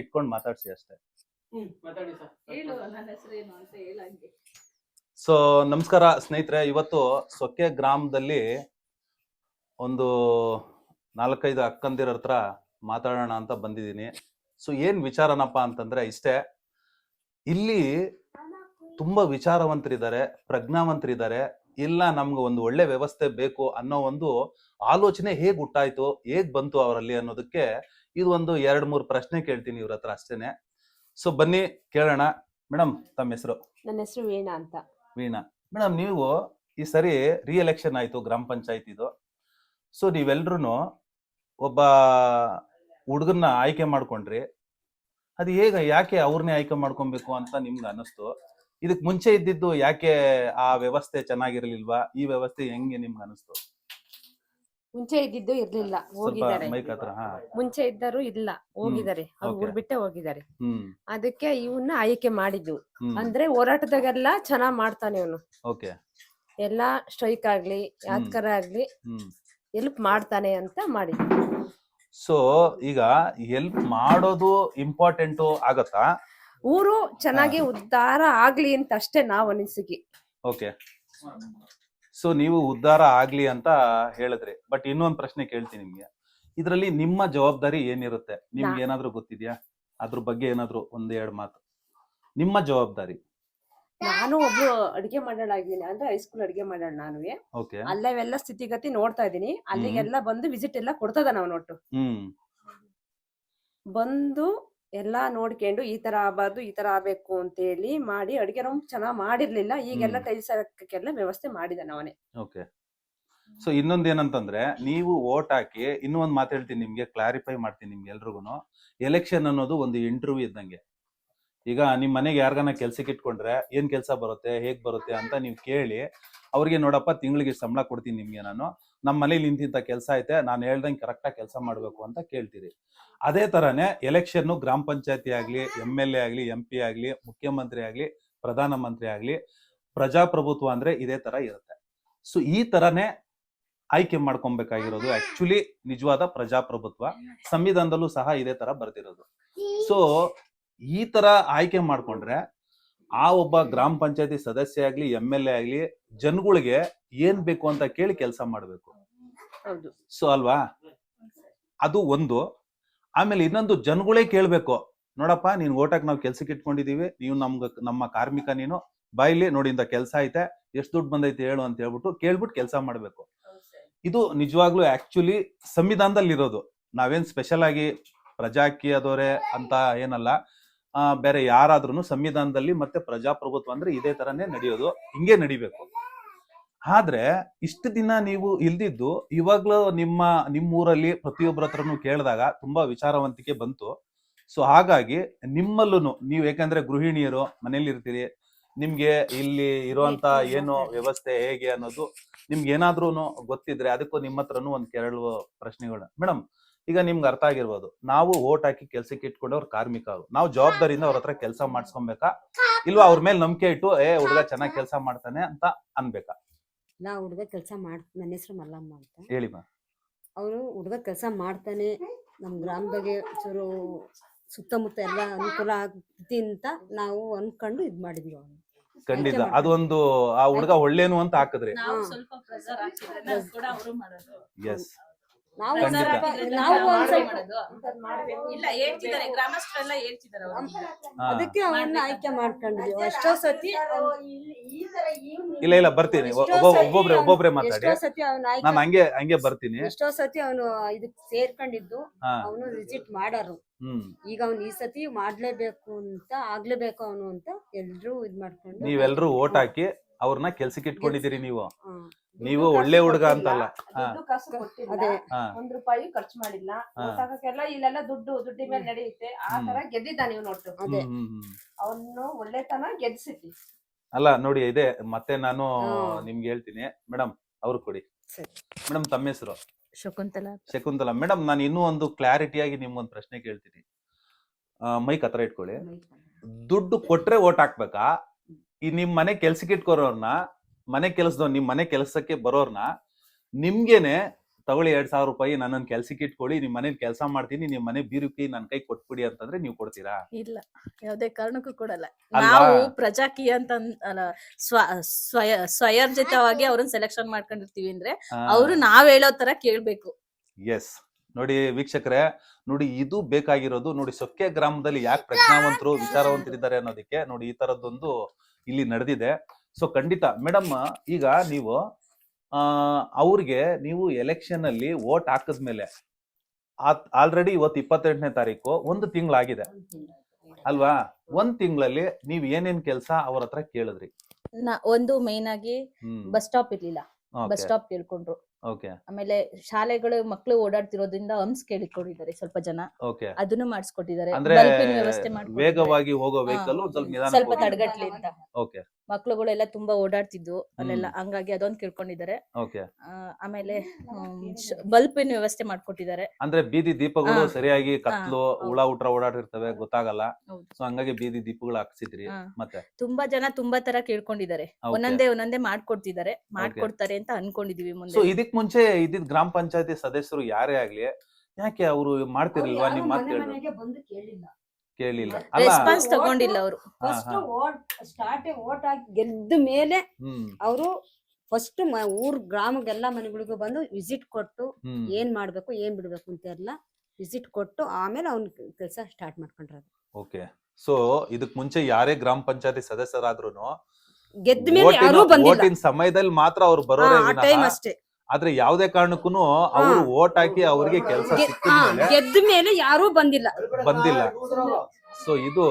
ಇಟ್ಕೊಂಡು ಮಾತಾಡ್ಸಿ ಅಷ್ಟೇ. ಮಾತಾಡಿ ಸರ್. ಹೇಳು ನನ್ನ ಹೆಸರೇನು ಅಂತ ಹೇಳಂಗೆ ಸೊ ನಮಸ್ಕಾರ ಸ್ನೇಹಿತರೆ. ಇವತ್ತು ಸೊಕ್ಕೆ ಗ್ರಾಮದಲ್ಲಿ ಒಂದು ನಾಲ್ಕೈದು ಅಕ್ಕಂದಿರ ಹತ್ರ ಮಾತಾಡೋಣ ಅಂತ ಬಂದಿದ್ದೀನಿ. ಸೊ ಏನ್ ವಿಚಾರನಪ್ಪ ಅಂತಂದ್ರೆ ಇಷ್ಟೇ. ಇಲ್ಲಿ ತುಂಬಾ ವಿಚಾರವಂತರಿದ್ದಾರೆ ಪ್ರಜ್ಞಾವಂತರಿದ್ದಾರೆ. ಇಲ್ಲ ನಮ್ಗೆ ಒಂದು ಒಳ್ಳೆ ವ್ಯವಸ್ಥೆ ಬೇಕು ಅನ್ನೋ ಒಂದು ಆಲೋಚನೆ ಹೇಗ್ ಹುಟ್ಟಾಯ್ತು ಹೇಗ್ ಬಂತು ಅವರಲ್ಲಿ ಅನ್ನೋದಕ್ಕೆ ಇದು ಒಂದು ಎರಡ್ ಮೂರು ಪ್ರಶ್ನೆ ಕೇಳ್ತೀನಿ ಇವ್ರ ಹತ್ರ ಅಷ್ಟೇನೆ. ಸೊ ಬನ್ನಿ ಕೇಳೋಣ. ಮೇಡಮ್ ತಮ್ಮ ಹೆಸರು? ನನ್ನ ಹೆಸರು ವೀಣಾ ಅಂತ. ವೀಣಾ. ಮೇಡಮ್ ನೀವು ಈ ಸರಿ ರಿ ಎಲೆಕ್ಷನ್ ಆಯ್ತು ಗ್ರಾಮ ಪಂಚಾಯತ್ ಇದು. ಸೊ ನೀವೆಲ್ರೂ ಒಬ್ಬ ಹುಡುಗನ್ನ ಆಯ್ಕೆ ಮಾಡ್ಕೊಂಡ್ರಿ. ಅದು ಹೇಗ ಯಾಕೆ ಅವ್ರನ್ನೇ ಆಯ್ಕೆ ಮಾಡ್ಕೊಬೇಕು ಅಂತ ನಿಮ್ಗೆ ಅನಿಸ್ತು ಇದಕ್ ಮುಂಚೆ ಇದ್ದಿದ್ದು ಯಾಕೆ ಆ ವ್ಯವಸ್ಥೆ ಚೆನ್ನಾಗಿರ್ಲಿಲ್ವಾ? ಈ ವ್ಯವಸ್ಥೆ ಹೆಂಗೆ ನಿಮ್ಗೆ ಅನಿಸ್ತು ಮುಂಚೆ ಇದ್ದಿದ್ದು ಇರ್ಲಿಲ್ಲ ಹೋಗಿದ್ದಾರೆ. ಮುಂಚೆ ಇದ್ದರು ಇಲ್ಲ ಹೋಗಿದ್ದಾರೆ. ಅವ್ರು Okay. ಊರ್ ಬಿಟ್ಟೆ ಹೋಗಿದ್ದಾರೆ. ಅದಕ್ಕೆ ಇವನ್ನ ಆಯ್ಕೆ ಮಾಡಿದ್ದು. ಅಂದ್ರೆ ಹೋರಾಟದಾಗೆಲ್ಲ ಚೆನ್ನಾಗ್ ಮಾಡ್ತಾನೆ ಇವನು ಎಲ್ಲಾ ಸ್ಟ್ರೈಕ್ ಆಗ್ಲಿ ಯಾತ್ಕರ ಆಗ್ಲಿ ಹೆಲ್ಪ್ ಎಲ್ಪ್ ಮಾಡ್ತಾನೆ ಅಂತ ಮಾಡಿದ್ವಿ ಸೊ ಈಗ ಹೆಲ್ಪ್ ಮಾಡೋದು ಇಂಪಾರ್ಟೆಂಟ್ ಆಗತ್ತಾ? ಊರು ಚೆನ್ನಾಗಿ ಉದ್ಧಾರ ಆಗ್ಲಿ ಅಂತ ಅಷ್ಟೇ ನಾವ್ ಅನಿಸಿಕೆ ಓಕೆ. ಸೊ ನೀವು ಉದ್ಧಾರ ಆಗ್ಲಿ ಅಂತ ಹೇಳಿದ್ರಿ. ಬಟ್ ಇನ್ನೊಂದು ಪ್ರಶ್ನೆ ಕೇಳ್ತೀನಿ ನಿಮ್ಗೆ. ಇದರಲ್ಲಿ ನಿಮ್ಮ ಜವಾಬ್ದಾರಿ ಏನಿರುತ್ತೆ? ನಿಮ್ಗೆ ಏನಾದ್ರು ಗೊತ್ತಿದ್ಯಾ? ಅದ್ರ ಬಗ್ಗೆ ಏನಾದ್ರು ಒಂದ್ ಎರಡ್ ಮಾತು. ನಿಮ್ಮ ಜವಾಬ್ದಾರಿ. ನಾನು ಒಬ್ಳು ಅಡಿಗೆ ಮಾಡೋಳಾಗಿದ್ದೀನಿ ಅಂದ್ರೆ ಹೈಸ್ಕೂಲ್ ಅಡಿಗೆ ಮಾಡೋಣ ನಾನು. ಓಕೆ ಅಲ್ಲವೆಲ್ಲ ಸ್ಥಿತಿಗತಿ ನೋಡ್ತಾ ಇದೀನಿ ಅಲ್ಲಿಗೆಲ್ಲ ಬಂದು ವಿಸಿಟ್ ಎಲ್ಲ ಕೊಡ್ತದ ನಾವು ನೋಟು ಹ್ಮ್. ಬಂದು ಎಲ್ಲಾ ನೋಡ್ಕೊಂಡು ಈ ತರ ಆಗಬಾರ್ದು ಈ ತರ ಆಗ್ಬೇಕು ಅಂತ ಹೇಳಿ ಮಾಡಿ ಅಡಿಗೆ ರೂಮ್ ಚೆನ್ನಾಗಿ ಮಾಡಿರ್ಲಿಲ್ಲ. ಈಗೆಲ್ಲ ತೈಲಿಸಕ್ಕೆಲ್ಲ ವ್ಯವಸ್ಥೆ ಮಾಡಿದಾನೆ ಅವನೇ. ಓಕೆ. ಸೊ ಇನ್ನೊಂದ್ ಏನಂತಂದ್ರೆ ನೀವು ವೋಟ್ ಹಾಕಿ ಇನ್ನೂ ಒಂದ್ ಮಾತು ಹೇಳ್ತೀನಿ ನಿಮ್ಗೆ ಕ್ಲಾರಿಫೈ ಮಾಡ್ತೀನಿ ನಿಮ್ಗೆ ಎಲ್ರಿಗೂ ಎಲೆಕ್ಷನ್ ಅನ್ನೋದು ಒಂದು ಇಂಟರ್ವ್ಯೂ ಇದ್ದಂಗೆ. ಈಗ ನಿಮ್ಮ ಮನೆಗೆ ಯಾರ್ಗಾನ ಕೆಲ್ಸಕ್ಕೆ ಇಟ್ಕೊಂಡ್ರೆ ಏನ್ ಕೆಲಸ ಬರುತ್ತೆ ಹೇಗ್ ಬರುತ್ತೆ ಅಂತ ನೀವು ಕೇಳಿ. ಅವ್ರಿಗೆ ನೋಡಪ್ಪ, ತಿಂಗಳಿಗೆ ಸಂಬಳ ಕೊಡ್ತೀನಿ ನಿಮಗೆ ನಾನು. ನಮ್ಮ ಮನೇಲಿ ನಿಂತಿಂತ ಕೆಲಸ ಐತೆ, ನಾನು ಹೇಳ್ದಂಗೆ ಕರೆಕ್ಟಾಗಿ ಕೆಲಸ ಮಾಡಬೇಕು ಅಂತ ಕೇಳ್ತೀರಿ. ಅದೇ ಥರನೇ ಎಲೆಕ್ಷನ್ನು ಗ್ರಾಮ ಪಂಚಾಯತಿ ಆಗಲಿ ಎಂ ಎಲ್ ಎ ಆಗಲಿ ಎಂ ಪಿ ಆಗಲಿ, ಮುಖ್ಯಮಂತ್ರಿ ಆಗಲಿ ಪ್ರಧಾನಮಂತ್ರಿ ಆಗಲಿ, ಪ್ರಜಾಪ್ರಭುತ್ವ ಅಂದರೆ ಇದೇ ಥರ ಇರುತ್ತೆ. ಸೊ ಈ ಥರನೇ ಆಯ್ಕೆ ಮಾಡ್ಕೊಬೇಕಾಗಿರೋದು ಆಕ್ಚುಲಿ ನಿಜವಾದ ಪ್ರಜಾಪ್ರಭುತ್ವ, ಸಂವಿಧಾನದಲ್ಲೂ ಸಹ ಇದೇ ತರ ಬರ್ತಿರೋದು. ಸೊ ಈ ತರ ಆಯ್ಕೆ ಮಾಡ್ಕೊಂಡ್ರೆ ಆ ಒಬ್ಬ ಗ್ರಾಮ ಪಂಚಾಯತಿ ಸದಸ್ಯ ಆಗ್ಲಿ ಎಂ ಎಲ್ ಎ ಆಗ್ಲಿ ಜನಗಳಿಗೆ ಏನ್ ಬೇಕು ಅಂತ ಕೇಳಿ ಕೆಲಸ ಮಾಡ್ಬೇಕು. ಸೊ ಅಲ್ವಾ? ಅದು ಒಂದು. ಆಮೇಲೆ ಇನ್ನೊಂದು ಜನಗಳೇ ಕೇಳ್ಬೇಕು. ನೋಡಪ್ಪ ನೀನ್ ಓಟಕ್ ನಾವು ಕೆಲ್ಸಕ್ಕೆ ಇಟ್ಕೊಂಡಿದೀವಿ ನೀವು ನಮ್ಗ ನಮ್ಮ ಕಾರ್ಮಿಕ ನೀನು ಬಾಯ್ಲಿ ನೋಡಿ ಇಂದ ಕೆಲಸ ಐತೆ ಎಷ್ಟು ದುಡ್ಡು ಬಂದೈತೆ ಹೇಳು ಅಂತ ಹೇಳ್ಬಿಟ್ಟು ಕೇಳ್ಬಿಟ್ಟು ಕೆಲಸ ಮಾಡ್ಬೇಕು. ಇದು ನಿಜವಾಗ್ಲೂ ಆಕ್ಚುಲಿ ಸಂವಿಧಾನದಲ್ಲಿ ಇರೋದು ನಾವೇನ್ ಸ್ಪೆಷಲ್ ಆಗಿ ಪ್ರಜಾಕೀಯದವರೇ ಅಂತ ಏನಲ್ಲ ಬೇರೆ ಯಾರಾದ್ರೂ ಸಂವಿಧಾನದಲ್ಲಿ ಮತ್ತೆ ಪ್ರಜಾಪ್ರಭುತ್ವ ಅಂದ್ರೆ ಇದೇ ತರನೇ ನಡೆಯೋದು, ಹಿಂಗೆ ನಡಿಬೇಕು. ಆದ್ರೆ ಇಷ್ಟು ದಿನ ನೀವು ಇಲ್ದಿದ್ದು, ಇವಾಗ್ಲೂ ನಿಮ್ಮ, ನಿಮ್ಮೂರಲ್ಲಿ ಪ್ರತಿಯೊಬ್ಬರ ಹತ್ರನು ಕೇಳಿದಾಗ ತುಂಬಾ ವಿಚಾರವಂತಿಕೆ ಬಂತು. ಸೊ ಹಾಗಾಗಿ ನಿಮ್ಮಲ್ಲೂ ನೀವು ಯಾಕಂದ್ರೆ ಗೃಹಿಣಿಯರು, ಮನೇಲಿ ಇರ್ತೀರಿ, ನಿಮ್ಗೆ ಇಲ್ಲಿ ಇರುವಂತ ಏನು ವ್ಯವಸ್ಥೆ ಹೇಗೆ ಅನ್ನೋದು ನಿಮ್ಗೆ ಏನಾದ್ರೂ ಗೊತ್ತಿದ್ರೆ ಅದಕ್ಕೂ ನಿಮ್ಮ ಹತ್ರನೂ ಒಂದ್ ಕೆರಳು ಪ್ರಶ್ನೆಗಳು. ಮೇಡಮ್ ಈಗ ನಿಮ್ಗೆ ಅರ್ಥ ಆಗಿರ್ಬೋದು. ನಾವು ಓಟ್ ಹಾಕಿ ಕೆಲ್ಸಕ್ಕೆ ಇಟ್ಕೊಂಡವ್ರು ಕಾರ್ಮಿಕರು ನಾವು ಜವಾಬ್ದಾರಿಯಿಂದ ಅವ್ರ ಹತ್ರ ಕೆಲಸ ಮಾಡಿಸ್ಕೊಬೇಕಾ? ಇಲ್ವಾ ಅವ್ರ ಮೇಲೆ ನಂಬಿಕೆ ಇಟ್ಟು ಏ ಹುಡುಗ ಚೆನ್ನಾಗಿ ಕೆಲಸ ಮಾಡ್ತಾನೆ ಅಂತ ಅನ್ಬೇಕಾ? ನಾ ಹುಡುಗ ಕೆಲಸ ಮಾಡ್ ನನ್ನ ಹೆಸರು ಮಲ್ಲಮ್ಮ ಅಂತ. ಹೇಳಿ ಮಾ. ಅವರು ಹುಡುಗ ಕೆಲಸ ಮಾಡ್ತಾನೆ ನಮ್ಮ ಗ್ರಾಮದಾಗೆ ಚೂರು ಸುತ್ತಮುತ್ತ ಎಲ್ಲ ಅನುಕೂಲ ಆಗ್ತಿ ಅಂತ ನಾವು ಅನ್ಕೊಂಡು ಇದ್ ಮಾಡಿದ್ವಿ ಅವನು ಖಂಡಿತ. ಅದೊಂದು ಆ ಹುಡುಗ ಒಳ್ಳೇನು ಅಂತ ಹಾಕಿದ್ರಿ. ನಾವು ಸ್ವಲ್ಪ ಪ್ರೆಸರ್ ಹಾಕಿದ್ರೆ ನಾವು ಕೂಡ ಅವರು ಮಾಡೋದು. ಎಸ್ ನಾವು ನಾವು. ಇಲ್ಲ ಹೇಳ್ತಿದ್ದಾರೆ. ಗ್ರಾಮಸ್ಥರೆಲ್ಲ ಹೇಳ್ತಿದ್ದಾರೆ ಅದಕ್ಕೆ ಅವನ್ನ ಆಯ್ಕೆ ಮಾಡ್ಕೊಂಡ್ವಿ ಎಷ್ಟೋ ಸತಿ ಇಲ್ಲ. ಇಲ್ಲ ಬರ್ತೀನಿ. ಒಬ್ಬೊಬ್ರೆ ಒಬ್ಬೊಬ್ರೆ ಮಾತಾಡಿ. ಎಷ್ಟೋ ಸತಿ ಅವನ ನಾನು ಆಯ್ಕೆ ಹಂಗೆ ಹಂಗೆ ಬರ್ತೀನಿ. ಎಷ್ಟೋ ಸತಿ ಅವನು ಇದಕ್ ಸೇರ್ಕೊಂಡಿದ್ದು ಅವನು ವಿಸಿಟ್ ಮಾಡೋರು. ಈಗ ಅವ್ನು ಈ ಸತಿ ಮಾಡ್ಲೇಬೇಕು ಅಂತ ಆಗ್ಲೇಬೇಕು ಅವನು ಅಂತ ಎಲ್ರು ಇದ್ ಮಾಡ್ಕೊಂಡು ನೀವೆಲ್ರೂ ಓಟ್ ಹಾಕಿ ಅವ್ರನ್ನ ಕೆಲ್ಸಕ್ಕೆ ಇಟ್ಕೊಂಡಿದ್ದೀರಿ ನೀವು. ನೀವು ಒಳ್ಳೆ ಹುಡುಗ ಅಂತಲ್ಲ. ದುಡ್ಡು ಕಾಸು ಕೊಟ್ಟಿಲ್ಲ. ಒಂದ್ ರೂಪಾಯಿ ಖರ್ಚು ಮಾಡಿಲ್ಲ. ಹಾಕಕ್ಕೆಲ್ಲ ಇಲ್ಲೆಲ್ಲ ದುಡ್ಡು ದುಡ್ಡಿ ಮೇಲೆ ನಡೆಯುತ್ತೆ. ಆ. ತರ ಗೆದ್ದಿದ್ದಾನೆ ನೀವು ನೋಡ್ತು. ಅವನು ಒಳ್ಳೆತನ ಗೆದ್ಸಿದ್ವಿ. ಅಲ್ಲ ನೋಡಿ ಇದೆ. ಮತ್ತೆ ನಾನು. ನಿಮ್ಗೆ ಹೇಳ್ತೀನಿ. ಮೇಡಮ್ ಅವ್ರು ಕೊಡಿ. ಮೇಡಮ್ ತಮ್ಮ ಹೆಸರು? ಶಕುಂತಲಾ. ಶಕುಂತಲಾ. ಮೇಡಮ್ ನಾನು ಇನ್ನೂ ಒಂದು ಕ್ಲಾರಿಟಿಯಾಗಿ ನಿಮ್ಗೊಂದು ಪ್ರಶ್ನೆ ಕೇಳ್ತೀನಿ. ಮೈಕ್ ಹತ್ರ ಇಟ್ಕೊಳ್ಳಿ. ದುಡ್ಡು ಕೊಟ್ರೆ ಓಟ್ ಹಾಕ್ಬೇಕಾ? ಈ ನಿಮ್ ಮನೆ ಕೆಲ್ಸಕ್ಕೆ ಇಟ್ಕೋರೋರ್ನ ಮನೆ ಕೆಲಸದವ್ ನಿಮ್ ಮನೆ ಕೆಲಸಕ್ಕೆ ಬರೋರ್ನ ನಿಮ್ಗೆನೆ ತಗೊಳ್ಳಿ ಎರಡ್ ಸಾವಿರ ರೂಪಾಯಿ ನನ್ನ ಕೆಲ್ಸಕ್ಕೆ ಇಟ್ಕೊಳ್ಳಿ ನಿಮ್ ಮನೇಲಿ ಕೆಲಸ ಮಾಡ್ತೀನಿ ನಿಮ್ ಮನೆ ಬೀರುಕಿ ನನ್ ಕೈ ಕೊಟ್ಬಿಡಿ ಅಂತಂದ್ರೆ ನೀವು ಕೊಡ್ತೀರಾ? ಇಲ್ಲ ಯಾವ್ದೇ ಕಾರಣಕ್ಕೂ ಕೊಡಲ್ಲ. ನಾವು ಪ್ರಜಾಕೀಯ ಅಂತ ಸ್ವ ಸ್ವಯ ಸ್ವಯರ್ಜಿತವಾಗಿ ಅವ್ರನ್ನ ಸೆಲೆಕ್ಷನ್ ಮಾಡ್ಕೊಂಡಿರ್ತೀವಿ ಅಂದ್ರೆ ಅವರು ನಾವ್ ಹೇಳೋ ತರ ಕೇಳ್ಬೇಕು. ಎಸ್ ನೋಡಿ ವೀಕ್ಷಕರೇ ನೋಡಿ ಇದು ಬೇಕಾಗಿರೋದು ನೋಡಿ ಸೊಕ್ಕೆ ಗ್ರಾಮದಲ್ಲಿ ಯಾಕೆ ಪ್ರಜ್ಞಾವಂತರು ವಿಚಾರವಂತರಿದ್ದಾರೆ ಅನ್ನೋದಕ್ಕೆ ನೋಡಿ ಈ ತರದ್ದೊಂದು ಇಲ್ಲಿ ನಡೆದಿದೆ. ಸೊ ಖಂಡಿತ ಮೇಡಮ್ ಈಗ ನೀವು ಅವ್ರಿಗೆ ನೀವು ಎಲೆಕ್ಷನ್ ಅಲ್ಲಿ ವೋಟ್ ಹಾಕಿದ್ಮೇಲೆ ಆಲ್ರೆಡಿ ಇವತ್ತು ಇಪ್ಪತ್ತೆಂಟನೇ ತಾರೀಕು ಒಂದು ತಿಂಗಳಾಗಿದೆ. ಅಲ್ವಾ? ಒಂದ್ ತಿಂಗಳಲ್ಲಿ ನೀವ್ ಏನೇನ್ ಕೆಲಸ ಅವ್ರ ಹತ್ರ ಕೇಳಿದ್ರಿ? ಒಂದು ಮೇನ್ ಆಗಿ ಬಸ್ ಸ್ಟಾಪ್ ಇರ್ಲಿಲ್ಲ. ಬಸ್ ಸ್ಟಾಪ್ ಕೇಳ್ಕೊಂಡ್ರು. ಓಕೆ ಆಮೇಲೆ ಶಾಲೆಗಳು ಮಕ್ಕಳು ಓಡಾಡ್ತಿರೋದ್ರಿಂದ ಹಂಸ್ ಕೇಳಿಕೊಂಡಿದ್ದಾರೆ ಸ್ವಲ್ಪ ಜನ. ಓಕೆ ಅದನ್ನು ಮಾಡಿಸ್ಕೊಟ್ಟಿದ್ದಾರೆ. ಅಂದ್ರೆ ಬಲ್ಪಿನ ವ್ಯವಸ್ಥೆ ಮಾಡ್ಕೊಟ್ಟಿದ್ದಾರೆ. ವೇಗವಾಗಿ ಹೋಗೋ ವೆಹಿಕಲ್ ಸ್ವಲ್ಪ ನಿಧಾನ ಸ್ವಲ್ಪ ತಡೆಗಟ್ಲಿ ಅಂತ. ಓಕೆ ಮಕ್ಳುಗಳೆಲ್ಲ ತುಂಬಾ ಓಡಾಡ್ತಿದ್ವು. ಅಲ್ಲೆಲ್ಲ ಹಂಗಾಗಿ ಅದೊಂದ್ ಕೇಳ್ಕೊಂಡಿದ್ದಾರೆ ಓಕೆ. ಆಮೇಲೆ ಬಲ್ಪಿನ ವ್ಯವಸ್ಥೆ ಮಾಡ್ಕೊಟ್ಟಿದ್ದಾರೆ. ಅಂದ್ರೆ ಬೀದಿ ದೀಪಗಳು ಸರಿಯಾಗಿ ಕತ್ಲು. ಹುಳ ಉಟ್ರ ಓಡಾಡಿರ್ತವೆ ಗೊತ್ತಾಗಲ್ಲ. ಸೊ ಹಂಗಾಗಿ ಬೀದಿ ದೀಪಗಳು ಹಾಕ್ಸಿದ್ರಿ. ಮತ್ತೆ? ತುಂಬಾ ಜನ ತುಂಬಾ ತರ ಕೇಳ್ಕೊಂಡಿದ್ದಾರೆ. ಒಂದೊಂದೇ ಒಂದೊಂದೇ ಮಾಡ್ಕೊಡ್ತಿದ್ದಾರೆ. ಮಾಡ್ಕೊಡ್ತಾರೆ ಅಂತ ಅನ್ಕೊಂಡಿದೀವಿ ಸೊ ಮುಂದೆ ಇದಕ್ ಮುಂಚೆ ಇದ್ದಿದ್ ಗ್ರಾಮ ಪಂಚಾಯತಿ ಸದಸ್ಯರು ಯಾರೇ ಆಗ್ಲಿ ಯಾಕೆ ಅವರು ಮಾಡ್ತಿರ್ಲಿಲ್ವಾ ನಿಮ್ ಮಾತು ಕೇಳಿಲ್ಲ. ಕೇಳಿಲ್ಲ. ಅಲ್ಲ ರೆಸ್ಪಾನ್ಸ್ ತಗೊಂಡಿಲ್ಲ ಅವರು. ಫಸ್ಟ್ ಹಾ. ಓಟ್ ಹಾಕಿ ಗೆದ್ದ ಮೇಲೆ ಹ್ಮ್. ಅವರು ಫಸ್ಟ್ ಊರ್ ಗ್ರಾಮಗೆಲ್ಲ ಮನೆಗಳಿಗೂ ಬಂದು ವಿಸಿಟ್ ಕೊಟ್ಟು ಹ್ಮ್. ಏನ್ ಮಾಡ್ಬೇಕು ಏನ್ ಬಿಡ್ಬೇಕು ಅಂತ ಎಲ್ಲ ವಿಸಿಟ್ ಕೊಟ್ಟು ಆಮೇಲೆ ಅವ್ನ ಕೆಲಸ ಸ್ಟಾರ್ಟ್ ಮಾಡ್ಕೊಂಡ್ರ ಓಕೆ ಸೊ ಇದಕ್ ಮುಂಚೆ ಯಾರೇ ಗ್ರಾಮ ಪಂಚಾಯತಿ ಸದಸ್ಯರಾದ್ರೂ ಗೆದ್ದ ಮೇಲೆ ಯಾರೂ ಬಂದಿಲ್ಲ. ಓಟಿನ ಸಮಯದಲ್ಲಿ ಮಾತ್ರ ಅವ್ರು ಬರೋರೇ ಆ ಟೈಮ್ ವಿನಃ ಅಷ್ಟೇ. ಆದ್ರೆ ಯಾವುದೇ ಕಾರಣಕ್ಕೂ ಅವರು ಓಟ್ ಹಾಕಿ ಅವರಿಗೆ ಕೆಲಸ ಮೇಲೆ ಗೆದ್ದ ಮೇಲೆ ಯಾರು ಬಂದಿಲ್ಲ. ಬಂದಿಲ್ಲ. ಸೊ ಇದು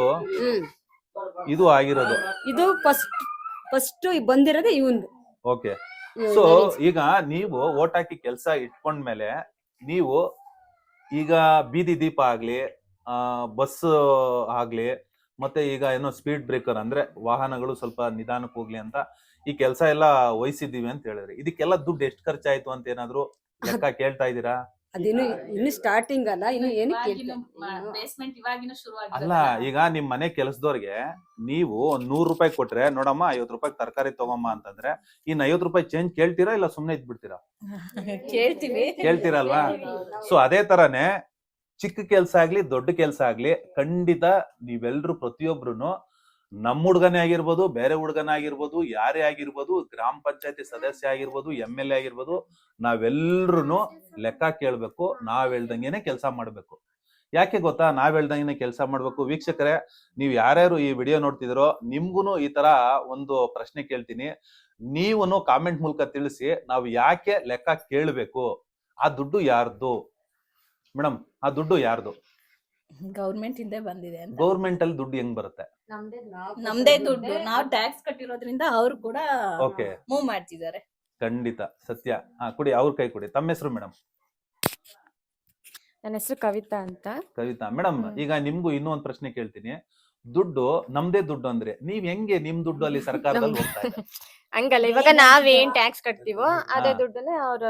ಇದು ಆಗಿರೋದು. ಇದು ಫಸ್ಟ್ ಫಸ್ಟ್ ಬಂದಿರೋದೇ ಇವಂದು ಓಕೆ ಸೊ ಈಗ ನೀವು ಓಟ್ ಹಾಕಿ ಕೆಲಸ ಇಟ್ಕೊಂಡ್ಮೇಲೆ ನೀವು ಈಗ ಬೀದಿ ದೀಪ ಆಗ್ಲಿ ಬಸ್ ಆಗ್ಲಿ ಮತ್ತೆ ಈಗ ಏನೋ ಸ್ಪೀಡ್ ಬ್ರೇಕರ್ ಅಂದ್ರೆ ವಾಹನಗಳು ಸ್ವಲ್ಪ ನಿಧಾನಕ್ಕೆ ಹೋಗ್ಲಿ ಅಂತ ಈ ಕೆಲಸ ಎಲ್ಲ ವಹಿಸಿದ್ದೀವಿ ಅಂತ ಹೇಳಿದ್ರೆ. ಇದಕ್ಕೆಲ್ಲ ದುಡ್ಡು ಎಷ್ಟು ಖರ್ಚಾಯ್ತು ಅಂತ ಏನಾದ್ರು ಲೆಕ್ಕ ಕೇಳ್ತಾ ಇದ್ದೀರಾ? ಅದಿನ್ನು ಇನ್ನು ಸ್ಟಾರ್ಟಿಂಗ್ ಅಲ್ಲ ಇನ್ನು ಏನು ಬೇಸ್ಮೆಂಟ್ ಇವಾಗಿನ ಶುರು ಅಲ್ಲ ಈಗ ನಿಮ್ ಮನೆ ಕೆಲಸದವ್ರಿಗೆ ನೀವು ಒಂದ್ ನೂರ್ ರೂಪಾಯಿ ಕೊಟ್ರೆ ನೋಡಮ್ಮ ಐವತ್ ರೂಪಾಯಿ ತರಕಾರಿ ತಗೊಮ್ಮ ಅಂತಂದ್ರೆ ಇನ್ ಐವತ್ ರೂಪಾಯಿ ಚೇಂಜ್ ಕೇಳ್ತೀರಾ ಇಲ್ಲ ಸುಮ್ನೆ ಇದ್ಬಿಡ್ತೀರಾ? ಕೇಳ್ತೀವಿ. ಕೇಳ್ತೀರಲ್ವಾ? ಸೊ ಅದೇ ತರಾನೇ ಚಿಕ್ಕ ಕೆಲ್ಸ ಆಗ್ಲಿ ದೊಡ್ಡ ಕೆಲ್ಸ ಆಗ್ಲಿ ಖಂಡಿತ ನೀವೆಲ್ರು ಪ್ರತಿಯೊಬ್ರು ನಮ್ಮ ಹುಡುಗನೇ ಆಗಿರ್ಬೋದು, ಬೇರೆ ಹುಡುಗನೇ ಆಗಿರ್ಬೋದು, ಯಾರೇ ಆಗಿರ್ಬೋದು, ಗ್ರಾಮ ಪಂಚಾಯತಿ ಸದಸ್ಯ ಆಗಿರ್ಬೋದು, ಎಂ ಎಲ್ ಎ ಆಗಿರ್ಬೋದು ನಾವೆಲ್ಲರೂ ಲೆಕ್ಕ ಕೇಳ್ಬೇಕು, ನಾವ್ ಹೇಳ್ದಂಗೆನೆ ಕೆಲಸ ಮಾಡ್ಬೇಕು. ಯಾಕೆ ಗೊತ್ತಾ? ನಾವ್ ಹೇಳ್ದಂಗೆನೆ ಕೆಲಸ ಮಾಡ್ಬೇಕು. ವೀಕ್ಷಕರೇ, ನೀವು ಯಾರ್ಯಾರು ಈ ವಿಡಿಯೋ ನೋಡ್ತಿದ್ರೋ, ನಿಮ್ಗೂನು ಈ ತರ ಒಂದು ಪ್ರಶ್ನೆ ಕೇಳ್ತೀನಿ. ನೀವು ಕಾಮೆಂಟ್ ಮೂಲಕ ತಿಳಿಸಿ, ನಾವು ಯಾಕೆ ಲೆಕ್ಕ ಕೇಳಬೇಕು? ಆ ದುಡ್ಡು ಯಾರ್ದು? ಮೇಡಮ್ ಆ ದುಡ್ಡು ಯಾರ್ದು? ಗೌರ್ಮೆಂಟ್ ಹಿಂದೆ ಬಂದಿದೆ ಅಂತ. ಗೌರ್ಮೆಂಟ್ ಅಲ್ಲಿ ದುಡ್ಡು ಹೆಂಗ್ ಬರುತ್ತೆ? ನಮ್ದೇ ದುಡ್ಡು ನಾವು ಟ್ಯಾಕ್ಸ್ ಕಟ್ಟಿರೋದ್ರಿಂದ ಅವ್ರು ಕೂಡ ಓಕೆ. ಮೂವ್ ಮಾಡ್ತಿದ್ದಾರೆ. ಖಂಡಿತ ಸತ್ಯ. ಹಾ ಕೊಡಿ ಅವ್ರ ಕೈ ಕುಡಿ. ತಮ್ಮ ಹೆಸರು ಮೇಡಮ್? ನನ್ನ ಹೆಸರು ಕವಿತಾ ಅಂತ. ಕವಿತಾ. ಮೇಡಮ್ ಈಗ ನಿಮ್ಗೂ ಇನ್ನೂ ಒಂದ್ ಪ್ರಶ್ನೆ ಕೇಳ್ತೀನಿ. ದುಡ್ಡು ನಮ್ದೇ ದುಡ್ಡು ಅಂದ್ರೆ ನೀವ್ ಹೆಂಗೆ ನಿಮ್ ದುಡ್ಡು ಅಲ್ಲಿ ಸರ್ಕಾರದಲ್ಲಿ ಹೋಗ್ತಾ ಇದೆ? ಹಂಗಲ್ಲ ಇವಾಗ ನಾವೇನ್ ಟ್ಯಾಕ್ಸ್ ಕಟ್ತೀವೋ ಅದೇ ದುಡ್ಡನ್ನ ಅವ್ರು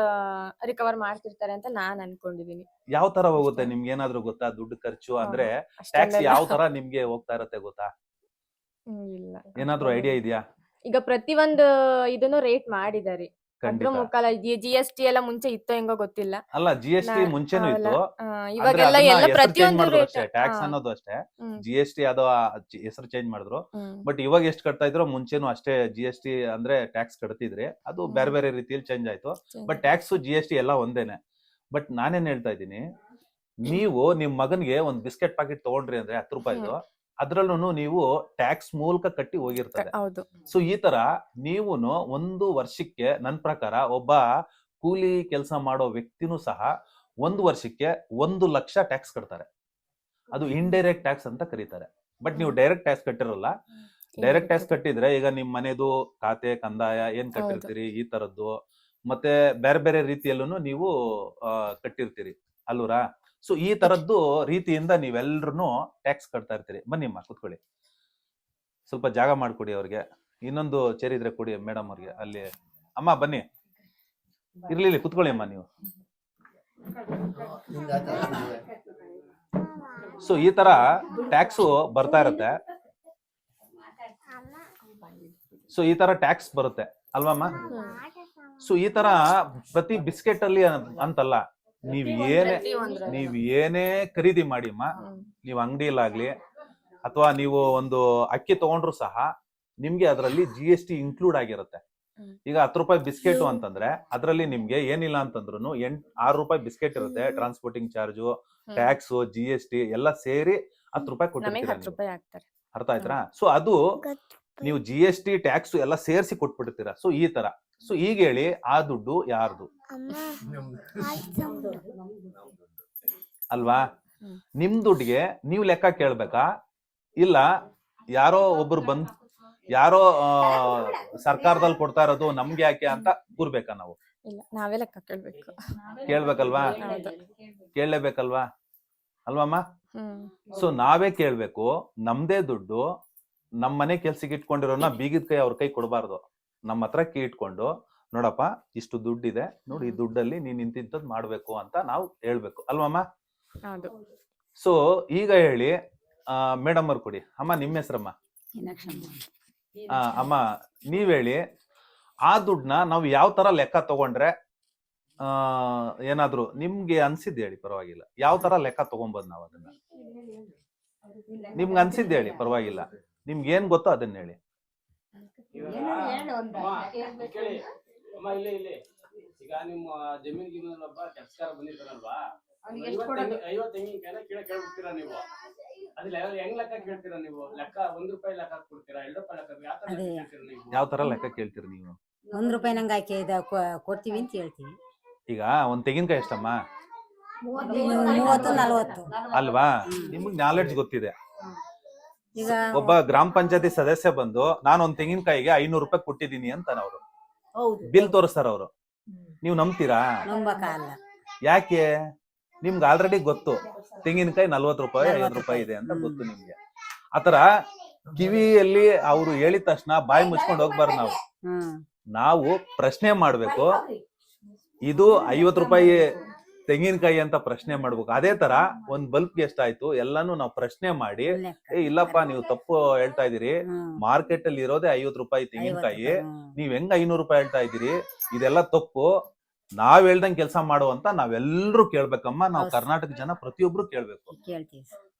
ರಿಕವರ್ ಮಾಡ್ತಿರ್ತಾರೆ ಅಂತ ನಾನ್ ಅನ್ಕೊಂಡಿದೀನಿ. ಯಾವ ತರ ಹೋಗುತ್ತೆ ನಿಮ್ಗೆ ಏನಾದ್ರು ಗೊತ್ತಾ? ದುಡ್ಡು ಖರ್ಚು ಅಂದ್ರೆ ಟ್ಯಾಕ್ಸ್ ಯಾವ ತರ ನಿಮ್ಗೆ ಹೋಗ್ತಾ ಇರತ್ತೆ ಗೊತ್ತಾ? ಹ್ಮ್, ಇಲ್ಲ. ಏನಾದ್ರು ಐಡಿಯಾ ಇದೆಯಾ? ಈಗ ಪ್ರತಿ ಒಂದು ಇದನ್ನು ರೇಟ್ ಮಾಡಿದಾರೆ ಅದ್ರ ಖಂಡಿತ ಮುಖಾಲ ಜಿ ಎಸ್ ಟಿ ಎಲ್ಲ ಮುಂಚೆ ಇತ್ತೋ ಹೆಂಗೋ ಗೊತ್ತಿಲ್ಲ. ಅಲ್ಲ ಜಿ ಎಸ್ ಟಿ ಮುಂಚೆನೂ ಇತ್ತು. ಇವಾಗೆಲ್ಲ ಎಲ್ಲ ಪ್ರತಿಯೊಂದು ಟ್ಯಾಕ್ಸ್ ಅನ್ನೋದು ಅಷ್ಟೇ. ಜಿ ಎಸ್ ಟಿ ಅದು ಹೆಸರು ಚೇಂಜ್ ಮಾಡಿದ್ರು. ಬಟ್ ಇವಾಗ ಎಷ್ಟು ಕಟ್ತಾ ಇದ್ರು ಮುಂಚೆನೂ ಅಷ್ಟೇ ಜಿ ಎಸ್ ಟಿ ಅಂದ್ರೆ ಟ್ಯಾಕ್ಸ್ ಕಟ್ತಿದ್ರಿ. ಅದು. ಬೇರೆ ಬೇರೆ ರೀತಿಯಲ್ಲಿ ಚೇಂಜ್ ಆಯ್ತು. But tax G S T ಎಲ್ಲ ಒಂದೇನೆ. ಬಟ್ ನಾನೇನ್ ಹೇಳ್ತಾ ಇದ್ದೀನಿ ನೀವು ನಿಮ್ ಮಗನ್ಗೆ ಒಂದ್ ಬಿಸ್ಕೆಟ್ ಪ್ಯಾಕೆಟ್ ತಗೊಂಡ್ರಿ ಅಂದ್ರೆ ಹತ್ತು ರೂಪಾಯಿದು. ಅದ್ರಲ್ಲೂ ನೀವು ಟ್ಯಾಕ್ಸ್ ಮೂಲಕ ಕಟ್ಟಿ ಹೋಗಿರ್ತದೆ. ಹೌದು. ಸೊ ಈ ತರ ನೀವುನು ಒಂದು ವರ್ಷಕ್ಕೆ ನನ್ನ ಪ್ರಕಾರ ಒಬ್ಬ ಕೂಲಿ ಕೆಲಸ ಮಾಡೋ ವ್ಯಕ್ತಿನೂ ಸಹ ಒಂದು ವರ್ಷಕ್ಕೆ ಒಂದು ಲಕ್ಷ ಟ್ಯಾಕ್ಸ್ ಕಟ್ತಾರೆ. ಅದು ಇಂಡೈರೆಕ್ಟ್ ಟ್ಯಾಕ್ಸ್ ಅಂತ ಕರೀತಾರೆ. ಬಟ್ ನೀವು ಡೈರೆಕ್ಟ್ ಟ್ಯಾಕ್ಸ್ ಕಟ್ಟಿರಲ್ಲ. ಡೈರೆಕ್ಟ್ ಟ್ಯಾಕ್ಸ್ ಕಟ್ಟಿದ್ರೆ ಈಗ ನಿಮ್ ಮನೆದು ಖಾತೆ ಕಂದಾಯ ಏನ್ ಕಟ್ಟಿರ್ತೀರಿ ಈ ತರದ್ದು. ಮತ್ತೆ ಬೇರೆ ಬೇರೆ ರೀತಿಯಲ್ಲೂ ನೀವು ಕಟ್ಟಿರ್ತೀರಿ. ಅಲ್ವರಾ? ಸೊ ಈ ತರದ್ದು ರೀತಿಯಿಂದ ನೀವೆಲ್ಲರೂ ಟ್ಯಾಕ್ಸ್ ಕಟ್ತಾ ಇರ್ತೀರಿ. ಬನ್ನಿ ಅಮ್ಮ ಕುತ್ಕೊಳ್ಳಿ. ಸ್ವಲ್ಪ ಜಾಗ ಮಾಡಿಕೊಡಿ ಅವ್ರಿಗೆ. ಇನ್ನೊಂದು ಚೇರ್ ಇದ್ರೆ ಕೊಡಿ ಮೇಡಮ್ ಅವ್ರಿಗೆ. ಅಲ್ಲಿ. ಅಮ್ಮ ಬನ್ನಿ. ಇರ್ಲಿ ಇರ್ಲಿ, ಕುತ್ಕೊಳ್ಳಿ ಅಮ್ಮ ನೀವು. ಸೊ ಈ ತರ ಟ್ಯಾಕ್ಸ್ ಬರ್ತಾ ಇರುತ್ತೆ. ಸೊ ಈ ತರ ಟ್ಯಾಕ್ಸ್ ಬರುತ್ತೆ. ಅಲ್ವಮ್ಮ ಸೊ ಈ ತರ ಪ್ರತಿ ಬಿಸ್ಕೆಟ್ ಅಲ್ಲಿ ಅಂತಲ್ಲ. ನೀವ್ ಏನೇ. ನೀವ್ ಏನೇ ಖರೀದಿ ಮಾಡಿಮ್ಮ ನೀವ್ ಅಂಗಡಿಯಲ್ಲಾಗ್ಲಿ ಅಥವಾ ನೀವು ಒಂದು ಅಕ್ಕಿ ತಗೊಂಡ್ರು ಸಹ ನಿಮ್ಗೆ ಅದರಲ್ಲಿ ಜಿ ಎಸ್ ಟಿ ಇನ್ಕ್ಲೂಡ್ ಆಗಿರುತ್ತೆ. ಈಗ ಹತ್ತು ರೂಪಾಯಿ ಬಿಸ್ಕೆಟ್ ಅಂತಂದ್ರೆ ಅದರಲ್ಲಿ ನಿಮ್ಗೆ ಏನಿಲ್ಲ ಅಂತಂದ್ರು ಎಂಟ್ ಆರು ರೂಪಾಯಿ ಬಿಸ್ಕೆಟ್ ಇರುತ್ತೆ transporting charge tax G S T ಎಲ್ಲ ಸೇರಿ ಹತ್ತು ರೂಪಾಯಿ ನಮಗೆ ಕೊಟ್ಟಿರ್ತೀರ ಹತ್ತು ರೂಪಾಯಿ ಆಗ್ತಾರೆ ಅರ್ಥ ಆಯ್ತಾ ಸೊ ಅದು ನೀವು ಜಿ ಎಸ್ ಟಿ ಟ್ಯಾಕ್ಸ್ ಎಲ್ಲ ಸೇರಿಸಿ ಕೊಟ್ಬಿಡ್ತೀರಾ. ಸೊ ಈ ತರ. ಸೊ ಈಗ ಹೇಳಿ ಆ ದುಡ್ಡು ಯಾರ್ದು? ಅಲ್ವಾ. ನಿಮ್ ದುಡ್ಡಿಗೆ ನೀವು ಲೆಕ್ಕ ಕೇಳ್ಬೇಕಾ? ಇಲ್ಲ ಯಾರೋ ಒಬ್ರು ಬಂದ್ ಯಾರೋ ಸರ್ಕಾರದಲ್ಲಿ ಕೊಡ್ತಾ ಇರೋದು ನಮ್ಗೆ ಯಾಕೆ ಅಂತ ಕೂರ್ಬೇಕಾ ನಾವು? ಇಲ್ಲ ನಾವೇ ಲೆಕ್ಕ ಕೇಳ್ಬೇಕು. ಕೇಳ್ಬೇಕಲ್ವಾ. ಕೇಳಲೇಬೇಕಲ್ವಾ? ಅಲ್ವಮ್ಮ? ಸೊ ನಾವೇ ಕೇಳ್ಬೇಕು ನಮ್ದೇ ದುಡ್ಡು ನಮ್ ಮನೆ ಕೆಲ್ಸಕ್ಕೆ ಇಟ್ಕೊಂಡಿರೋನ ಬೀಗಿದ ಕೈ ಅವ್ರ ಕೈ ಕೊಡಬಾರ್ದು. ನಮ್ಮ ಹತ್ರ ಕೀ ಇಟ್ಕೊಂಡು ನೋಡಪ್ಪ ಇಷ್ಟು ದುಡ್ಡಿದೆ ನೋಡಿ ಈ ದುಡ್ಡಲ್ಲಿ ನೀನ್ ಇಂತಿಂತದ್ ಮಾಡ್ಬೇಕು ಅಂತ ನಾವು ಹೇಳ್ಬೇಕು. ಅಲ್ವಮ್ಮ ಹೌದು. ಸೊ ಈಗ ಹೇಳಿ ಮೇಡಮ್ ಅವ್ರು ಕೊಡಿ. ಅಮ್ಮ ನಿಮ್ಮ ಹೆಸರಮ್ಮ? ಆ, ಅಮ್ಮ ನೀವ್ ಹೇಳಿ ಆ ದುಡ್ಡನ್ನ ನಾವು ಯಾವ ತರ ಲೆಕ್ಕ ತಗೊಂಡ್ರೆ ಆ ಏನಾದ್ರು ನಿಮ್ಗೆ ಅನ್ಸಿದ್ ಹೇಳಿ ಪರವಾಗಿಲ್ಲ. ಯಾವ ತರ ಲೆಕ್ಕ ತಗೊಂಬೋದು ನಾವು ಅದನ್ನ? ನಿಮ್ಗೆ ಅನ್ಸಿದ್ ಹೇಳಿ ಪರವಾಗಿಲ್ಲ. ನಿಮ್ಗೆ ಏನ್ ಗೊತ್ತೋ ಅದನ್ನ ಹೇಳಿ. ಕೇಳಿ. ಅಮ್ಮ ಇಲ್ಲಿ ಇಲ್ಲಿ. ಈಗ ನಿಮ್ಮ ಜಮೀನ್ ಗಿಮೀನ್ ಒಬ್ಬ ಬಂದಿದ್ದಾರಲ್ವಾ ಬಂದಿರ್ತಾರಲ್ವಾ ಐವತ್ ತೆಂಗಿನಕಾಯಿನ ಕೇಳ ಕೇಳ್ಬಿಡ್ತೀರಾ ನೀವು? ಅದಿಲ್ಲ ಹೆಂಗ್ ಲೆಕ್ಕ ಕೇಳ್ತೀರಾ ನೀವು? ಲೆಕ್ಕ ಒಂದ್ ರೂಪಾಯಿ ಲೆಕ್ಕ ಕೊಡ್ತೀರಾ ಎರಡು ರೂಪಾಯಿ ಲೆಕ್ಕ ಯಾವ ತರ ಕೇಳ್ತೀರಾ ನೀವು? ಯಾವ ತರ ಲೆಕ್ಕ ಕೇಳ್ತೀರಿ ನೀವು? ಒಂದ್ ರೂಪಾಯಿ ನಂಗೆ ಹಾಕಿ ಇದ ಕೊಡ್ತೀವಿ ಅಂತ ಹೇಳ್ತೀವಿ ಈಗ ಒಂದ್ ತೆಂಗಿನಕಾಯಿ ಎಷ್ಟಮ್ಮ? ಮೂವತ್ತು ನಲ್ವತ್ತು. ಅಲ್ವಾ? ನಿಮ್ಗೆ ನಾಲೆಡ್ಜ್ ಗೊತ್ತಿದೆ. ಈಗ ಒಬ್ಬ ಗ್ರಾಮ ಪಂಚಾಯತಿ ಸದಸ್ಯ ಬಂದು ನಾನು ಒಂದ್ ತೆಂಗಿನಕಾಯಿಗೆ ಐನೂರು ರೂಪಾಯಿ ಕೊಟ್ಟಿದ್ದೀನಿ ಅಂತ ಅವರು. ಹೌದು. ಬಿಲ್ ತೋರಿಸ್ತಾರ ಅವರು. ನೀವು ನಂಬ್ತೀರಾ? ನಂಬಕ್ಕಾಗಲ್ಲ ಯಾಕೆ? ನಿಮ್ಗೆ ಆಲ್ರೆಡಿ ಗೊತ್ತು. ತೆಂಗಿನಕಾಯಿ ನಲ್ವತ್ತು ರೂಪಾಯಿ ಐವತ್ತು ರೂಪಾಯಿ ಇದೆ ಅಂತ ಗೊತ್ತು ನಿಮ್ಗೆ. ಆತರ ಕಿವಿಯಲ್ಲಿ ಅವರು ಹೇಳಿದ ತಕ್ಷಣ ಬಾಯಿ ಮುಚ್ಕೊಂಡು ಹೋಗ್ಬಾರ್ದು ನಾವು. ನಾವು ಪ್ರಶ್ನೆ ಮಾಡ್ಬೇಕು. ಇದು ಐವತ್ತು ರೂಪಾಯಿ ತೆಂಗಿನಕಾಯಿ ಅಂತ ಪ್ರಶ್ನೆ ಮಾಡ್ಬೇಕು. ಅದೇ ತರ ಒಂದ್ ಬಲ್ಪ್ ಎಷ್ಟ್ ಆಯ್ತು ಎಲ್ಲಾನು ನಾವು ಪ್ರಶ್ನೆ ಮಾಡಿ ಏ ಇಲ್ಲಪ್ಪ ನೀವು ತಪ್ಪು ಹೇಳ್ತಾ ಇದೀರಿ ಮಾರ್ಕೆಟ್ ಅಲ್ಲಿ ಇರೋದೇ ಐವತ್ತು ರೂಪಾಯಿ ತೆಂಗಿನಕಾಯಿ. ನೀವ್ ಹೆಂಗ್ ಐನೂರು ರೂಪಾಯಿ ಹೇಳ್ತಾ ಇದೀರಿ ಇದೆಲ್ಲ ತಪ್ಪು. ನಾವ್ ಹೇಳ್ದಂಗ್ ಕೆಲಸ ಮಾಡುವಂತ ನಾವೆಲ್ಲರೂ ಕೇಳ್ಬೇಕಮ್ಮ. ನಾವು ಕರ್ನಾಟಕ ಜನ ಪ್ರತಿಯೊಬ್ರು ಕೇಳ್ಬೇಕು.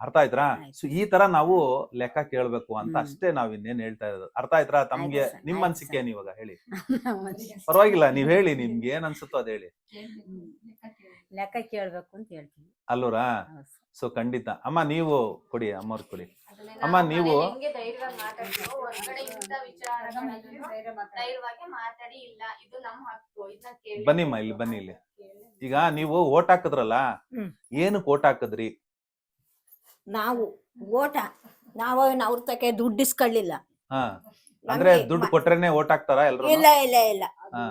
ಅರ್ಥ ಆಯ್ತಾ. ಸೊ ಈ ತರ ನಾವು ಲೆಕ್ಕ ಕೇಳ್ಬೇಕು ಅಂತ ಅಷ್ಟೇ ನಾವ್ ಇನ್ನೇನ್ ಹೇಳ್ತಾ ಇರೋದು. ಅರ್ಥ ಆಯ್ತಾ ತಮ್ಗೆ ನಿಮ್ ಅನ್ಸಿಕೆ ಏನ್ ನೀವಾಗ ಹೇಳಿ. ಪರವಾಗಿಲ್ಲ ನೀವ್ ಹೇಳಿ ನಿಮ್ಗೆ ಏನ್ ಅನ್ಸುತ್ತೋ ಅದ್ ಹೇಳಿ. ಲೆಕ್ಕ ಕೇಳ್ಬೇಕು ಅಂತ ಹೇಳ್ತೀನಿ. ಅಲ್ಲೂರಾ? ಹೌದು ಸರ್. ಸೊ ಖಂಡಿತ. ಅಮ್ಮ ನೀವು ಕೊಡಿ ಅಮ್ಮವ್ರ ಕೊಡಿ. ಅಮ್ಮ ನೀವು ಹೆಂಗೆ ಧೈರ್ಯವಾಗಿ ಮಾತಾಡ್ತೀವೋ ಹೊರ್ಗಡೆ ಇಂಥ ವಿಚಾರಗಳನ್ನ ಧೈರ್ಯವಾಗಿ ಮಾತಾಡಿ ಇಲ್ಲ ಇದು ನಮ್ಮ ಹಕ್ಕು ಇದನ್ನ ಕೇಳಿ. ಬನ್ನಿಮ್ಮ ಇಲ್ಲಿ ಬನ್ನಿ ಇಲ್ಲಿ. ಈಗ ನೀವು ಓಟ್ ಹಾಕಿದ್ರಲ್ಲ ಹ್ಮ್. ಏನಕ್ಕೆ ಓಟ್ ಹಾಕಿದ್ರಿ? ನಾವು ಓಟ ನಾವು ಅವ್ರ ತಕ್ಕೆ ದುಡ್ಡು ಇಸ್ಕೊಳ್ಳಿಲ್ಲ. ಹಾ. ಅಂದ್ರೆ ನಮ್ಗೆ ದುಡ್ಡು ಮ- ಕೊಟ್ರೇನೆ ಓಟ್ ಹಾಕ್ತಾರ ಎಲ್ಲರೂ ಇಲ್ಲ ಇಲ್ಲ ಇಲ್ಲ. ಹಾ.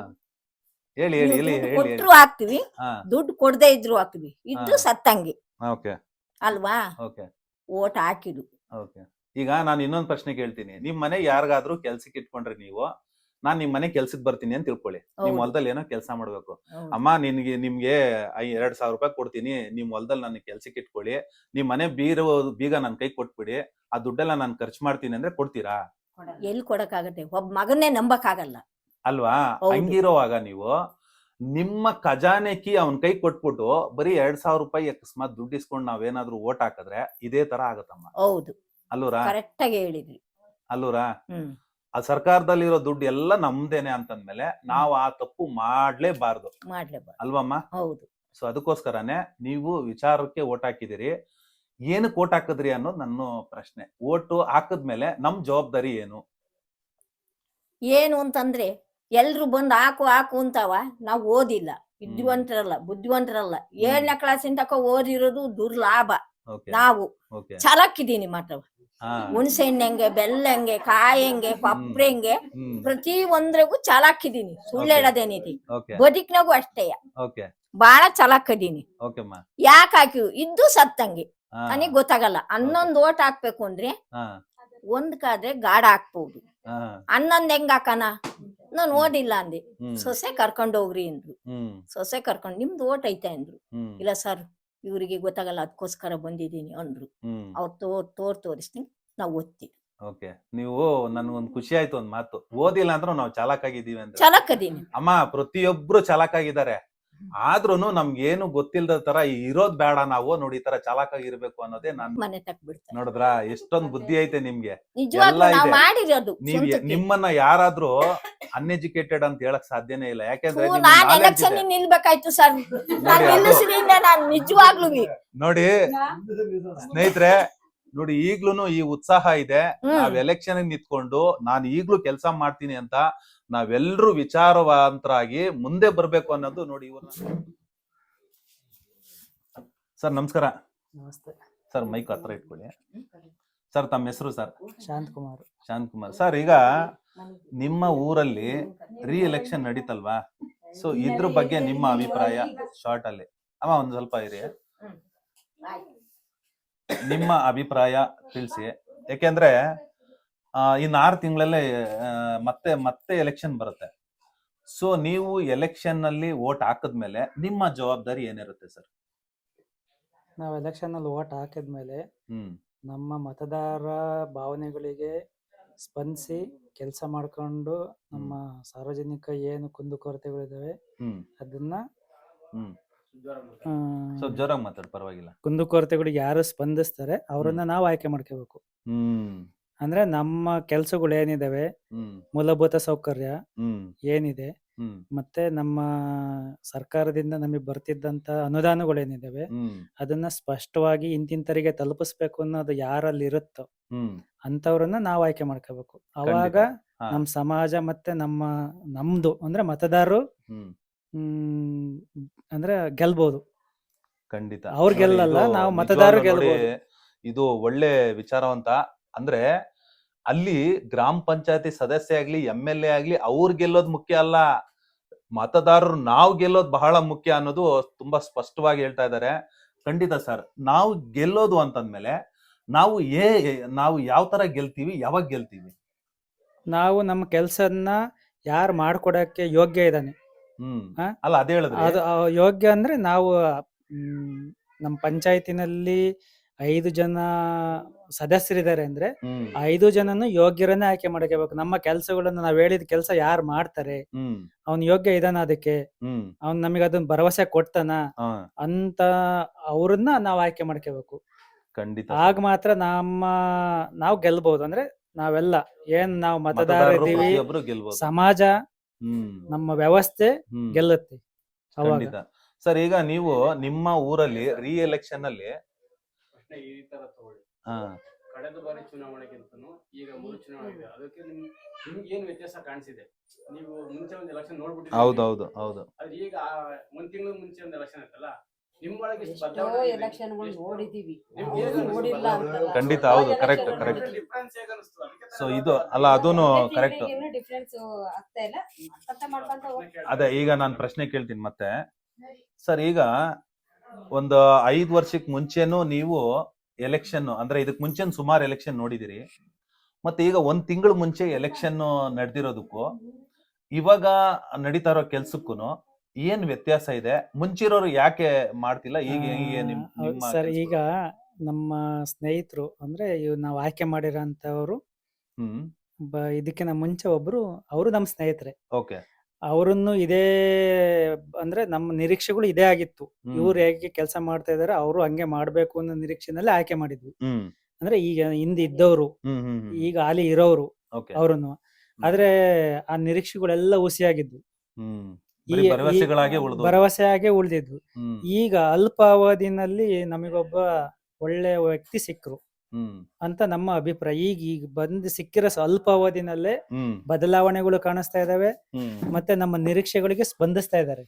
ಹೇಳಿ ಹೇಳಿ ಹೇಳಿ ಹೇಳಿ ಹೇಳಿ ಕೊಟ್ರು ಹಾಕ್ತಿವಿ ಹಾ. ದುಡ್ಡು ಕೊಡದೆ ಇದ್ರು ಹಾಕ್ತಿವಿ ಇದ್ದು ಹಾ. ಸತ್ತಂಗೆ. ಓಕೆ. ಅಲ್ವಾ? ಓಕೆ. ಓಟ್ ಹಾಕಿದು ಓಕೆ. ಈಗ ನಾನು ಇನ್ನೊಂದು ಪ್ರಶ್ನೆ ಕೇಳ್ತೀನಿ. ನಿಮ್ ಮನೆ ಯಾರಿಗಾದ್ರೂ ಕೆಲ್ಸಕ್ಕೆ ಇಟ್ಕೊಂಡ್ರೆ ನೀವು ನಾನ್ ನಿಮ್ ಮನೆ ಕೆಲ್ಸಕ್ಕೆ ಬರ್ತೀನಿ ಅಂತ ತಿಳ್ಕೊಳ್ಳಿ. ನಿಮ್ ಹೌದು. ಹೊಲದಲ್ಲಿ ಏನೋ ಕೆಲಸ ಮಾಡ್ಬೇಕು. ಹೌದು. ಅಮ್ಮ ನಿನ್ಗೆ ನಿಮ್ಗೆ ಐ- ಎರಡ್ ಸಾವಿರ ರೂಪಾಯಿ ಕೊಡ್ತೀನಿ. ನಿಮ್ ಹೊಲದಲ್ಲಿ ನನ್ನ ಕೆಲ್ಸಕ್ಕೆ ಇಟ್ಕೊಳ್ಳಿ. ನಿಮ್ ಮನೆ ಬೀರ ಬೀಗ ನನ್ ಕೈ ಕೊಟ್ಬಿಡಿ. ಆ ದುಡ್ಡೆಲ್ಲ ನಾನು ಖರ್ಚು ಮಾಡ್ತೀನಿ ಅಂದ್ರೆ ಕೊಡ್ತೀರಾ? ಎಲ್ಲಿ ಕೊಡಕ್ಕಾಗತ್ತೆ? ಒಬ್ಬ ಮಗನ್ನೇ ನಂಬಕ್ಕಾಗಲ್ಲ. ಅಲ್ವಾ. ಹಂಗಿರೋವಾಗ ನೀವು ನಿಮ್ಮ ಖಜಾನೆಕಿ ಅವನ್ ಕೈ ಕೊಟ್ಬಿಟ್ಟು ಬರೀ ಎರಡ್ ಸಾವಿರ ರೂಪಾಯಿ ಅಕಸ್ಮಾತ್ ದುಡ್ಡು ಇಸ್ಕೊಂಡು ನಾವೇನಾದ್ರೂ ಓಟ್ ಹಾಕಿದ್ರೆ ಇದೇ ತರ ಆಗತ್ತಮ್ಮ. ಹೌದು. ಅಲ್ಲೂರಾ? ಕರೆಕ್ಟ್ ಆಗಿ ಹೇಳಿದ್ರಿ. ಅಲ್ಲೂರಾ? ಆ ಸರ್ಕಾರದಲ್ಲಿರೋ ದುಡ್ಡು ಎಲ್ಲ ನಮ್ದೇನೆ ಅಂತಂದ್ಮೇಲೆ ನಾವು ಆ ತಪ್ಪು ಮಾಡ್ಲೇಬಾರ್ದು. ಮಾಡ್ಲೇಬಾರ್ದು. ಅಲ್ವಮ್ಮ? ಹೌದು. ಸೊ ಅದಕ್ಕೋಸ್ಕರನೇ ನೀವು ವಿಚಾರಕ್ಕೆ ಓಟ್ ಹಾಕಿದಿರಿ ಏನಕ್ಕೆ ಓಟ್ ಹಾಕಿದ್ರಿ ಅನ್ನೋದು ನನ್ನ ಪ್ರಶ್ನೆ. ಓಟು ಹಾಕಿದ್ಮೇಲೆ ನಮ್ ಜವಾಬ್ದಾರಿ ಏನು? ಏನು ಅಂತಂದ್ರೆ ಎಲ್ರು ಬಂದು ಹಾಕು ಹಾಕು ಅಂತಾವ ನಾವು ಓದಿಲ್ಲ. ವಿದ್ವಂತರಲ್ಲ ಬುದ್ಧಿವಂತರಲ್ಲ. ಏಳನೇ ಕ್ಲಾಸ್ ತಕ ಓದಿರೋದು ದುರ್ಲಾಭ. ನಾವು ಚಾಲಕ್ಕಿದೀನಿ ಮಾತ್ರ. ಹುಣಸೆ ಹೆಂಗೆ ಬೆಲ್ಲ ಹೆಂಗೆ ಕಾಯಿ ಹೆಂಗೆ ಹೆಂಗೆ ಪ್ರತಿ ಒಂದ್ರಿಗೂ ಚಲಾಕಿದ್ದೀನಿ ಸುಳ್ಳು. ಹೇಳೋದೇನಿದೆ ಬದುಕಿನಾಗೂ ಅಷ್ಟೇ. ಬಹಳ ಚಲಾಕಿದ್ದೀನಿ ಚಾಲಾಕದೀನಿ ಯಾಕೆ ಹಾಕಿವ್ ಇದ್ದು ಸತ್ತಂಗೆ. ನನಗೆ ಗೊತ್ತಾಗಲ್ಲ. ಹನ್ನೊಂದ್ ಓಟ್ ಹಾಕ್ಬೇಕು ಅಂದ್ರೆ ಒಂದ್ ಕಾದ್ರೆ ಗಾಢ ಹಾಕ್ಬಹುದು ಹನ್ನೊಂದ್ ಹೆಂಗ್ ಹಾಕನ ನಾನ್ ಓದಿಲ್ಲ ಅಂದೆ. ಸೊಸೆ ಕರ್ಕೊಂಡ್ ಹೋಗ್ರಿ ಅಂದ್ರು. ಸೊಸೆ ಕರ್ಕೊಂಡ್ ನಿಮ್ದು ಓಟ್ ಐತೆ ಅಂದ್ರು. ಇಲ್ಲ ಸರ್ ಇವ್ರಿಗೆ ಗೊತ್ತಾಗಲ್ಲ ಅದಕ್ಕೋಸ್ಕರ ಬಂದಿದ್ದೀನಿ ಅಂದ್ರು. ಅವ್ರ ತೋರ್ ತೋರ್ ತೋರಿಸ್ತೀನಿ ನಾವ್ ಓದ್ತೀವಿ. ಓಕೆ. ನೀವು ನನ್ಗೊಂದು ಖುಷಿ ಆಯ್ತು ಒಂದ್ ಮಾತು. ಓದಿಲ್ಲ ಅಂದ್ರೆ ನಾವು ಚಾಲಕ್ ಆಗಿದ್ದೀವಿ ಅಂತ ಚಲಕದೀನಿ ಅಮ್ಮ ಪ್ರತಿಯೊಬ್ರು ಚಾಲಕ್ ಆಗಿದ್ದಾರೆ. ಆದ್ರೂನು ನಮ್ಗೇನು ಗೊತ್ತಿಲ್ಲದ ತರ ಇರೋದ್ ಬೇಡ ನಾವು ನೋಡಿ ಈ ತರ ಚಾಲಕಾಗಿ ಇರ್ಬೇಕು ಅನ್ನೋದೇ ನಾನ್ ಮನೆ ತಕ್ ಬಿಡ್ತಾರೆ ನೋಡಿದ್ರ? ಎಷ್ಟೊಂದ್ ಬುದ್ಧಿ ಐತೆ ನಿಮ್ಗೆ. ನಿಜವಾಗ್ಲೂ ನಾವು ಇದೆ. ಮಾಡಿರೋದು ನೀವ್ ಸ್ವಂತಕ್ಕೆ. ನಿಮ್ಮನ್ನ ಯಾರಾದ್ರೂ ಅನ್ಎಜುಕೇಟೆಡ್ ಅಂತ ಹೇಳಕ್ ಸಾಧ್ಯನೇ ಇಲ್ಲ. ಯಾಕೆಂದ್ರೆ ಹ್ಞೂ, ನಿಮ್ಗೆ ನಾನ್ knowledge ಎಲೆಕ್ಷನ್ ಇದೆ. ನಿಲ್ಬೇಕಾಯ್ತು ಸರ್. ನಾನ್ ಅದು- ನಿಲ್ಲಿಸ್ರಿಂದ ನಾನ್ ನಿಜವಾಗ್ಲೂ ನೋಡಿ ಸ್ನೇಹಿತರೆ ನೋಡಿ ಈಗ್ಲೂನು ಈ ಉತ್ಸಾಹ ಇದೆ. ನಾವ್ ಎಲೆಕ್ಷನ್ ನಿಂತ್ಕೊಂಡು ನಾನು ಈಗ್ಲೂ ಕೆಲಸ ಮಾಡ್ತೀನಿ ಅಂತ ನಾವೆಲ್ಲರೂ ವಿಚಾರವಂತರಾಗಿ ಮುಂದೆ ಬರ್ಬೇಕು ಅನ್ನೋದು ನೋಡಿ ಇವ್ರನ್ನ ಸರ್ ನಮಸ್ಕಾರ. ನಮಸ್ತೆ. ಸರ್ ಮೈಕ್ ಹತ್ರ ಇಟ್ಕೊಳ್ಳಿ. ಸರ್ ತಮ್ಮ ಹೆಸರು ಸರ್? ಶಾಂತ್ ಕುಮಾರ್. ಶಾಂತ್ ಕುಮಾರ್. ಸರ್ ಈಗ ನಿಮ್ಮ ಊರಲ್ಲಿ ರೀ ಎಲೆಕ್ಷನ್ ನಡೀತಲ್ವಾ? ಸೊ ಇದ್ರ ಬಗ್ಗೆ ನಿಮ್ಮ ಅಭಿಪ್ರಾಯ ಶಾರ್ಟ್ ಅಲ್ಲಿ. ಅಮ್ಮ ಒಂದ್ ಸ್ವಲ್ಪ ಇರಿ. ನಿಮ್ಮ ಅಭಿಪ್ರಾಯ ತಿಳಿಸಿ. ಯಾಕೆಂದ್ರೆ ಇನ್ನು ಆರು ತಿಂಗಳಲ್ಲೇ ಮತ್ತೆ ಮತ್ತೆ ಎಲೆಕ್ಷನ್ ಬರುತ್ತೆ. ಸೊ ನೀವು ಎಲೆಕ್ಷನ್ನಲ್ಲಿ ವೋಟ್ ಹಾಕಿದ್ಮೇಲೆ ನಿಮ್ಮ ಜವಾಬ್ದಾರಿ ಏನಿರುತ್ತೆ ಸರ್? ನಾವು ಎಲೆಕ್ಷನ್ನಲ್ಲಿ ಓಟ್ ಹಾಕಿದ್ಮೇಲೆ ಹ್ಮ್. ನಮ್ಮ ಮತದಾರ ಭಾವನೆಗಳಿಗೆ ಸ್ಪಂದಿಸಿ ಕೆಲಸ ಮಾಡ್ಕೊಂಡು ನಮ್ಮ ಸಾರ್ವಜನಿಕ ಏನು ಕುಂದುಕೊರತೆಗಳಿದಾವೆ ಹ್ಮ್. ಅದನ್ನ ಹ್ಮ್. ಆ, ಸ್ವಲ್ಪ ಜೋರಾಗಿ ಮಾತಾಡ್ ಪರವಾಗಿಲ್ಲ. ಕುಂದುಕೊರತೆಗಳಿಗೆ ಯಾರು ಸ್ಪಂದಿಸ್ತಾರೆ ಅವರನ್ನ ನಾವು ಆಯ್ಕೆ ಮಾಡ್ಕೋಬೇಕು. ಹ್ಮ್. ಅಂದ್ರೆ ನಮ್ಮ ಕೆಲಸಗಳು ಏನಿದಾವೆ ಹ್ಮ್. ಮೂಲಭೂತ ಸೌಕರ್ಯ ಹ್ಮ್. ಏನಿದೆ ಹ್ಮ್. ಮತ್ತೆ ನಮ್ಮ ಸರ್ಕಾರದಿಂದ ನಮಗೆ ಬರ್ತಿದ್ದಂತ ಅನುದಾನಗಳೇನಿದಾವೆ ಹ್ಮ್. ಅದನ್ನ ಸ್ಪಷ್ಟವಾಗಿ ಇಂತಿಂತರಿಗೆ ತಲುಪಿಸ್ಬೇಕು ಅನ್ನೋದು ಯಾರಲ್ಲಿ ಇರುತ್ತೋ ಹ್ಮ್. ಅಂತವ್ರನ್ನ ನಾವು ಆಯ್ಕೆ ಮಾಡ್ಕೋಬೇಕು. ಅವಾಗ ಹಾ. ನಮ್ಮ ಸಮಾಜ ಮತ್ತೆ ನಮ್ಮ ನಮ್ದು ಅಂದ್ರೆ ಮತದಾರರು ಹ್ಮ್ ಅಂದ್ರೆ ಗೆಲ್ಬಹುದು ಖಂಡಿತ. ಅವ್ರ್ ಗೆಲ್ಲಲ್ಲ, ಇದು ನಾವು ಮತದಾರರು ನಿಜವಾಗ್ಲೂ ನೋಡಿ, ಗೆಲ್ಬೋದು. ಇದು ಒಳ್ಳೆ ವಿಚಾರವಂತ ಅಂದ್ರೆ ಅಲ್ಲಿ ಗ್ರಾಮ ಪಂಚಾಯತಿ ಸದಸ್ಯ ಆಗ್ಲಿ ಎಂ ಎಲ್ ಎ ಆಗ್ಲಿ ಅವ್ರ್ ಗೆಲ್ಲೋದ್ ಮುಖ್ಯ ಅಲ್ಲ. ಮತದಾರರು ನಾವು ಗೆಲ್ಲೋದ್ ಬಹಳ ಮುಖ್ಯ ಅನ್ನೋದು ತುಂಬಾ ಸ್ಪಷ್ಟವಾಗಿ ಹೇಳ್ತಾ ಇದ್ದಾರೆ. ಖಂಡಿತ ಸರ್ ನಾವು ಗೆಲ್ಲೋದು ಅಂತಂದ್ಮೇಲೆ ನಾವು ಏ ನಾವು ಯಾವ ತರ ಗೆಲ್ತೀವಿ ಯಾವಾಗ ಗೆಲ್ತೀವಿ? ನಾವು ನಮ್ಮ ಕೆಲ್ಸನ್ನ ಯಾರು ಮಾಡ್ಕೊಡಕ್ಕೆ ಯೋಗ್ಯ ಇದ್ದಾನೆ? ಅಲ್ಲ ಅದೇ ಹೇಳಿದ್ರೆ. ಅದು ಯೋಗ್ಯ ಅಂದ್ರೆ ನಾವು ನಮ್ಮ ಪಂಚಾಯತಿನಲ್ಲಿ ಐದು ಜನ ಸದಸ್ಯರಿದ್ದಾರೆ ಅಂದ್ರೆ ಐದು ಜನನು ಯೋಗ್ಯರನ್ನೇ ಆಯ್ಕೆ ಮಾಡ್ಕೋಬೇಕು. ನಮ್ಮ ಕೆಲಸಗಳನ್ನ ನಾವ್ ಹೇಳಿದ ಕೆಲಸ ಯಾರು ಮಾಡ್ತಾರೆ? ಅವ್ನ್ ಯೋಗ್ಯ ಇದಾನ ಅದಕ್ಕೆ? ಅವ್ನ್ ನಮಗೆ ಅದನ್ನ ಭರವಸೆ ಕೊಡ್ತಾನ? ಅಂತ ಅವ್ರನ್ನ ನಾವ್ ಆಯ್ಕೆ ಮಾಡ್ಕೋಬೇಕು. ಖಂಡಿತ. ಆಗ ಮಾತ್ರ ನಮ್ಮ ನಾವು ಗೆಲ್ಬಹುದು ಅಂದ್ರೆ ನಾವೆಲ್ಲ ಏನ್ ನಾವು ಮತದಾರ ಮತದಾರರು ಇದ್ದೀವಿ ಸಮಾಜ ನಮ್ಮ ವ್ಯವಸ್ಥೆ ಹ್ಮ್. ಗೆಲ್ಲುತ್ತೆ. ಅವಾಗ. ಖಂಡಿತ. ಸರ್ ಈಗ ನೀವು ನಿಮ್ಮ ಊರಲ್ಲಿ ರೀ ಎಲೆಕ್ಷನ್ ಅಲ್ಲಿ ಪ್ರಶ್ನೆ ಈ ತರ ತಗೊಳ್ಳಿ. ಹಾ, ಕಳೆದ ಬಾರಿ ಚುನಾವಣೆಗಿಂತನೂ ಈಗ ಮೂರು ಚುನಾವಣೆ ಇದೆ. ಅದಕ್ಕೆ ನಿಮ್ ನಿಮ್ಗೆ ಏನ್ ವ್ಯತ್ಯಾಸ ಕಾಣಿಸಿದೆ? ನೀವು ಮುಂಚೆ ಒಂದು ಎಲೆಕ್ಷನ್ ನೋಡ್ಬಿಟ್ಟು ಹೌದೌದು ಹೌದು. ಆದ್ರೆ ಈಗ ಆ ಒಂದ್ ತಿಂಗಳ ಮುಂಚೆ ಒಂದು ಎಲೆಕ್ಷನ್ ಆಯ್ತಲ್ಲ ನಿಮ್ಮೊಳಗೆ? ಎಲೆಕ್ಷನ್ಗಳು ನೋಡಿದೀವಿ. ನೋಡಿಲ್ಲ? ಖಂಡಿತ ಹೌದು, ಕರೆಕ್ಟ್ ಕರೆಕ್ಟ್ ಸೊ ಇದು ಅಲ್ಲ ಅದೂ ಕರೆಕ್ಟ್ ಏನು ಡಿಫ್ರೆನ್ಸ್ ಆಗ್ತಾ ಇಲ್ಲ. ಮಾಡ್ಕೊಂತ ಮಾಡ್ಕೊಂತ ಅದೇ ಈಗ ನಾನು ಪ್ರಶ್ನೆ ಕೇಳ್ತೀನಿ ಮತ್ತೆ. ಸರ್ ಈಗ ಒಂದು ಐದು ವರ್ಷಕ್ಕೆ ಮುಂಚೆನೂ ನೀವು ಎಲೆಕ್ಷನ್ ಅಂದ್ರೆ ಇದಕ್ಕೆ ಮುಂಚೆ ಸುಮಾರು ಎಲೆಕ್ಷನ್ ನೋಡಿದಿರಿ. ಮತ್ತೆ ಈಗ ಒಂದ್ ತಿಂಗಳ ಮುಂಚೆ ಎಲೆಕ್ಷನ್ ನಡೆದಿರೋದಕ್ಕೂ ಇವಾಗ ನಡೀತಾ ಇರೋ ಕೆಲ್ಸಕ್ಕೂ ಏನ್ ವ್ಯತ್ಯಾಸ ಇದೆ? ಮುಂಚಿರೋರು ಯಾಕೆ ಮಾಡ್ತಿಲ್ಲ? ಈಗ ಈಗ ನಿಮ್ ನಿಮ್ಮ ಸರ್ ಕೆಲ್ಸಗಳು? ಈಗ ನಮ್ಮ ಸ್ನೇಹಿತರು ಅಂದ್ರೆ ಇವ್ ನಾವು ಆಯ್ಕೆ ಮಾಡಿರೋಂಥವ್ರು ಹ್ಮ್. ಬ ಇದಕ್ಕಿಂತ ಮುಂಚೆ ಒಬ್ರು ಅವರು ನಮ್ಮ ಸ್ನೇಹಿತರೆ. ಓಕೆ. ಅವರನ್ನು ಇದೇ ಅಂದ್ರೆ ನಮ್ಮ ನಿರೀಕ್ಷೆಗಳು ಇದೇ ಆಗಿತ್ತು. ಇವ್ರು ಹೇಗೆ ಕೆಲಸ ಮಾಡ್ತಾ ಇದಾರೆ ಅವರು ಹಂಗೆ ಮಾಡ್ಬೇಕು ಅನ್ನೋ ನಿರೀಕ್ಷೆನಲ್ಲಿ ಆಯ್ಕೆ ಮಾಡಿದ್ವಿ. ಹ್ಮ್. ಅಂದ್ರೆ ಈಗ ಹಿಂದೆ ಇದ್ದವರು ಹ್ಮ್ ಹ್ಮ್ ಈಗ ಅಲ್ಲಿ ಇರೋರು ಓಕೆ. ಅವ್ರನ್ನು. ಆದ್ರೆ ಆ ನಿರೀಕ್ಷೆಗಳೆಲ್ಲ ಹುಸಿಯಾಗಿದ್ವು. ಹ್ಮ್. ಈ- ಭರವಸೆಗಳಾಗೆ ಭರವಸೆಯಾಗೆ ಉಳಿದಿದ್ವು. ಈಗ ಅಲ್ಪಾವಧಿನಲ್ಲಿ ನಮಗೊಬ್ಬ ಒಳ್ಳೆ ವ್ಯಕ್ತಿ ಸಿಕ್ಕರು ಅಂತ ನಮ್ಮ ಅಭಿಪ್ರಾಯ. ಈಗ ಈಗ ಬಂದ್ ಸಿಕ್ಕಿರೋ ಸ್ವಲ್ಪ ಅಲ್ಪಾವಧಿನಲ್ಲೇ ಬದಲಾವಣೆಗಳು ಕಾಣಿಸ್ತಾ ಇದಾವೆ. ಮತ್ತೆ ನಮ್ಮ ನಿರೀಕ್ಷೆಗಳಿಗೆ ಸ್ಪಂದಿಸ್ತಾ ಇದ್ದಾರೆ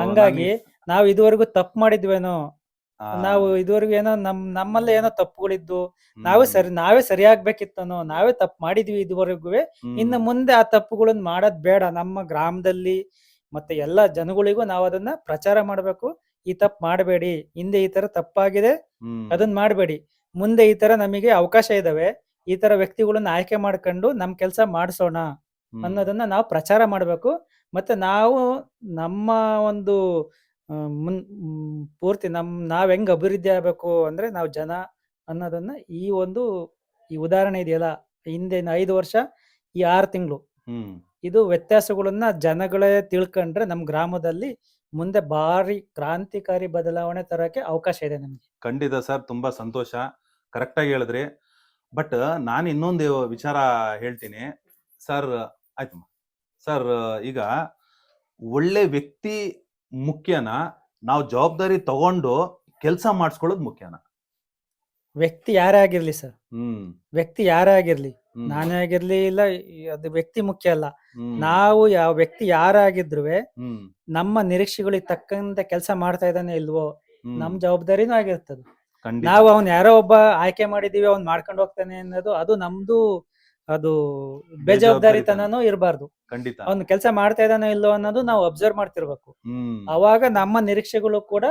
ಹಂಗಾಗಿ ನಾವು ಇದುವರೆಗೂ ತಪ್ಪು ಮಾಡಿದ್ವೇನೋ? ನಾವು ಇದುವರೆಗೂ ಏನೋ ನಮ್ ನಮ್ಮಲ್ಲೇ ಏನೋ ತಪ್ಪುಗಳಿದ್ದು ನಾವೇ ಸರಿ ನಾವೇ ಸರಿಯಾಗ್ಬೇಕಿತ್ತನೋ ನಾವೇ ತಪ್ಪು ಮಾಡಿದ್ವಿ ಇದುವರೆಗೂ. ಇನ್ನು ಮುಂದೆ ಆ ತಪ್ಪುಗಳನ್ನ ಮಾಡೋದ್ ಬೇಡ. ನಮ್ಮ ಗ್ರಾಮದಲ್ಲಿ ಮತ್ತೆ ಎಲ್ಲಾ ಜನಗಳಿಗೂ ನಾವು ಅದನ್ನ ಪ್ರಚಾರ ಮಾಡ್ಬೇಕು. ಈ ತಪ್ಪು ಮಾಡಬೇಡಿ. ಹಿಂದೆ ಈ ತರ ತಪ್ಪಾಗಿದೆ. ಅದನ್ನ ಮಾಡಬೇಡಿ. ಮುಂದೆ ಈ ತರ ನಮಗೆ ಅವಕಾಶ ಇದಾವೆ. ಈ ತರ ವ್ಯಕ್ತಿಗಳನ್ನ ಆಯ್ಕೆ ಮಾಡ್ಕೊಂಡು ನಮ್ ಕೆಲಸ ಮಾಡಿಸೋಣ ಅನ್ನೋದನ್ನ ನಾವು ಪ್ರಚಾರ ಮಾಡಬೇಕು. ಮತ್ತೆ ನಾವು ನಮ್ಮ ಒಂದು ಮುನ್ ಪೂರ್ತಿ ನಮ್ ನಾವ್ ಹೆಂಗ್ ಅಭಿವೃದ್ಧಿ ಆಗ್ಬೇಕು ಅಂದ್ರೆ ನಾವು ಜನ ಅನ್ನೋದನ್ನ ಈ ಒಂದು ಈ ಉದಾಹರಣೆ ಇದೆಯಲ್ಲ? ಹಿಂದೆ ಐದು ವರ್ಷ ಈ ಆರು ತಿಂಗಳು. ಇದು ವ್ಯತ್ಯಾಸಗಳನ್ನ ಜನಗಳೇ ತಿಳ್ಕೊಂಡ್ರೆ ನಮ್ಮ ಗ್ರಾಮದಲ್ಲಿ ಮುಂದೆ ಭಾರಿ ಕ್ರಾಂತಿಕಾರಿ ಬದಲಾವಣೆ ತರಕ್ಕೆ ಅವಕಾಶ ಇದೆ ನಮ್ಗೆ. ಖಂಡಿತ ಸರ್ ತುಂಬಾ ಸಂತೋಷ. ಕರೆಕ್ಟಾಗಿ ಹೇಳಿದ್ರಿ. ಬಟ್ ನಾನು ಇನ್ನೊಂದು ವಿಚಾರ ಹೇಳ್ತೀನಿ. ಸರ್ ಆಯ್ತು ಸರ್ ಈಗ ಒಳ್ಳೆ ವ್ಯಕ್ತಿ ಮುಖ್ಯನ ನಾವು ಜವಾಬ್ದಾರಿ ತಗೊಂಡು ಕೆಲಸ ಮಾಡಿಸ್ಕೊಳ್ಳೋದು ಮುಖ್ಯನ. ವ್ಯಕ್ತಿ ಯಾರೇ ಆಗಿರ್ಲಿ ಸರ್? ಹ್ಮ್. ವ್ಯಕ್ತಿ ಯಾರೇ ಆಗಿರ್ಲಿ ನಾನೇ ಆಗಿರ್ಲಿ ಇಲ್ಲ ಅದು ವ್ಯಕ್ತಿ ಮುಖ್ಯ ಅಲ್ಲ. ನಾವು ಯಾವ ವ್ಯಕ್ತಿ ಯಾರಾಗಿದ್ರು ನಮ್ಮ ನಿರೀಕ್ಷೆಗಳಿಗೆ ತಕ್ಕಂತೆ ಕೆಲಸ ಮಾಡ್ತಾ ಇದ್ದಾನೆ ಇಲ್ವೋ ನಮ್ ಜವಾಬ್ದಾರಿನೂ ಆಗಿರ್ತದೆ. ನಾವು ಅವ್ನ್ ಯಾರೋ ಒಬ್ಬ ಆಯ್ಕೆ ಮಾಡಿದೀವಿ ಅವ್ನ್ ಮಾಡ್ಕೊಂಡು ಹೋಗ್ತಾನೆ ಅನ್ನೋದು ಅದು ನಮ್ದು ಅದು ಬೇಜವಾಬ್ದಾರಿತನನೂ ಇರಬಾರ್ದು. ಖಂಡಿತ. ಅವ್ನ್ ಕೆಲಸ ಮಾಡ್ತಾ ಇದ್ದಾನೋ ಇಲ್ಲೋ ಅನ್ನೋದು ನಾವು ಅಬ್ಸರ್ವ್ ಮಾಡ್ತಿರ್ಬೇಕು. ಅವಾಗ ನಮ್ಮ ನಿರೀಕ್ಷೆಗಳು ಕೂಡ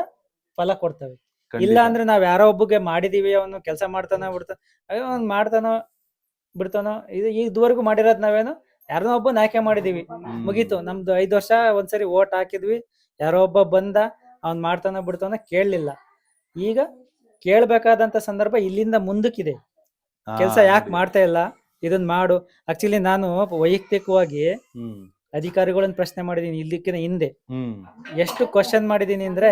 ಫಲ ಕೊಡ್ತವೆ. ಇಲ್ಲ ಅಂದ್ರೆ ನಾವ್ ಯಾರೋ ಒಬ್ಬಗೆ ಮಾಡಿದೀವಿ ಅವನು ಕೆಲಸ ಮಾಡ್ತಾನ ಬಿಡ್ತಾನ ಅವ್ನ್ ಮಾಡ್ತಾನೋ ಬಿಡ್ತಾನೋ ಇದು ಇದುವರೆಗೂ ಮಾಡಿರೋದ್ ನಾವೇನು ಯಾರನ್ನೋ ಒಬ್ಬ ಆಯ್ಕೆ ಮಾಡಿದೀವಿ. ಮುಗೀತು. ನಮ್ದು ಐದ್ ವರ್ಷ ಒಂದ್ಸರಿ ಓಟ್ ಹಾಕಿದ್ವಿ. ಯಾರೋ ಒಬ್ಬ ಬಂದ ಅವ್ನ್ ಮಾಡ್ತಾನ ಬಿಡ್ತಾನ ಕೇಳಲಿಲ್ಲ. ಈಗ ಕೇಳ್ಬೇಕಾದಂತ ಸಂದರ್ಭ ಇಲ್ಲಿಂದ ಮುಂದಕ್ಕಿದೆ. ಕೆಲಸ ಯಾಕೆ ಮಾಡ್ತಾ ಇಲ್ಲ? ಇದನ್ ಮಾಡು. ಆಕ್ಚುಲಿ ನಾನು ವೈಯಕ್ತಿಕವಾಗಿ ಅಧಿಕಾರಿಗಳನ್ನ ಪ್ರಶ್ನೆ ಮಾಡಿದೀನಿ ಇಲ್ಲಿಕ್ಕಿನ ಹಿಂದೆ. ಎಷ್ಟು ಕ್ವಶನ್ ಮಾಡಿದೀನಿ ಅಂದ್ರೆ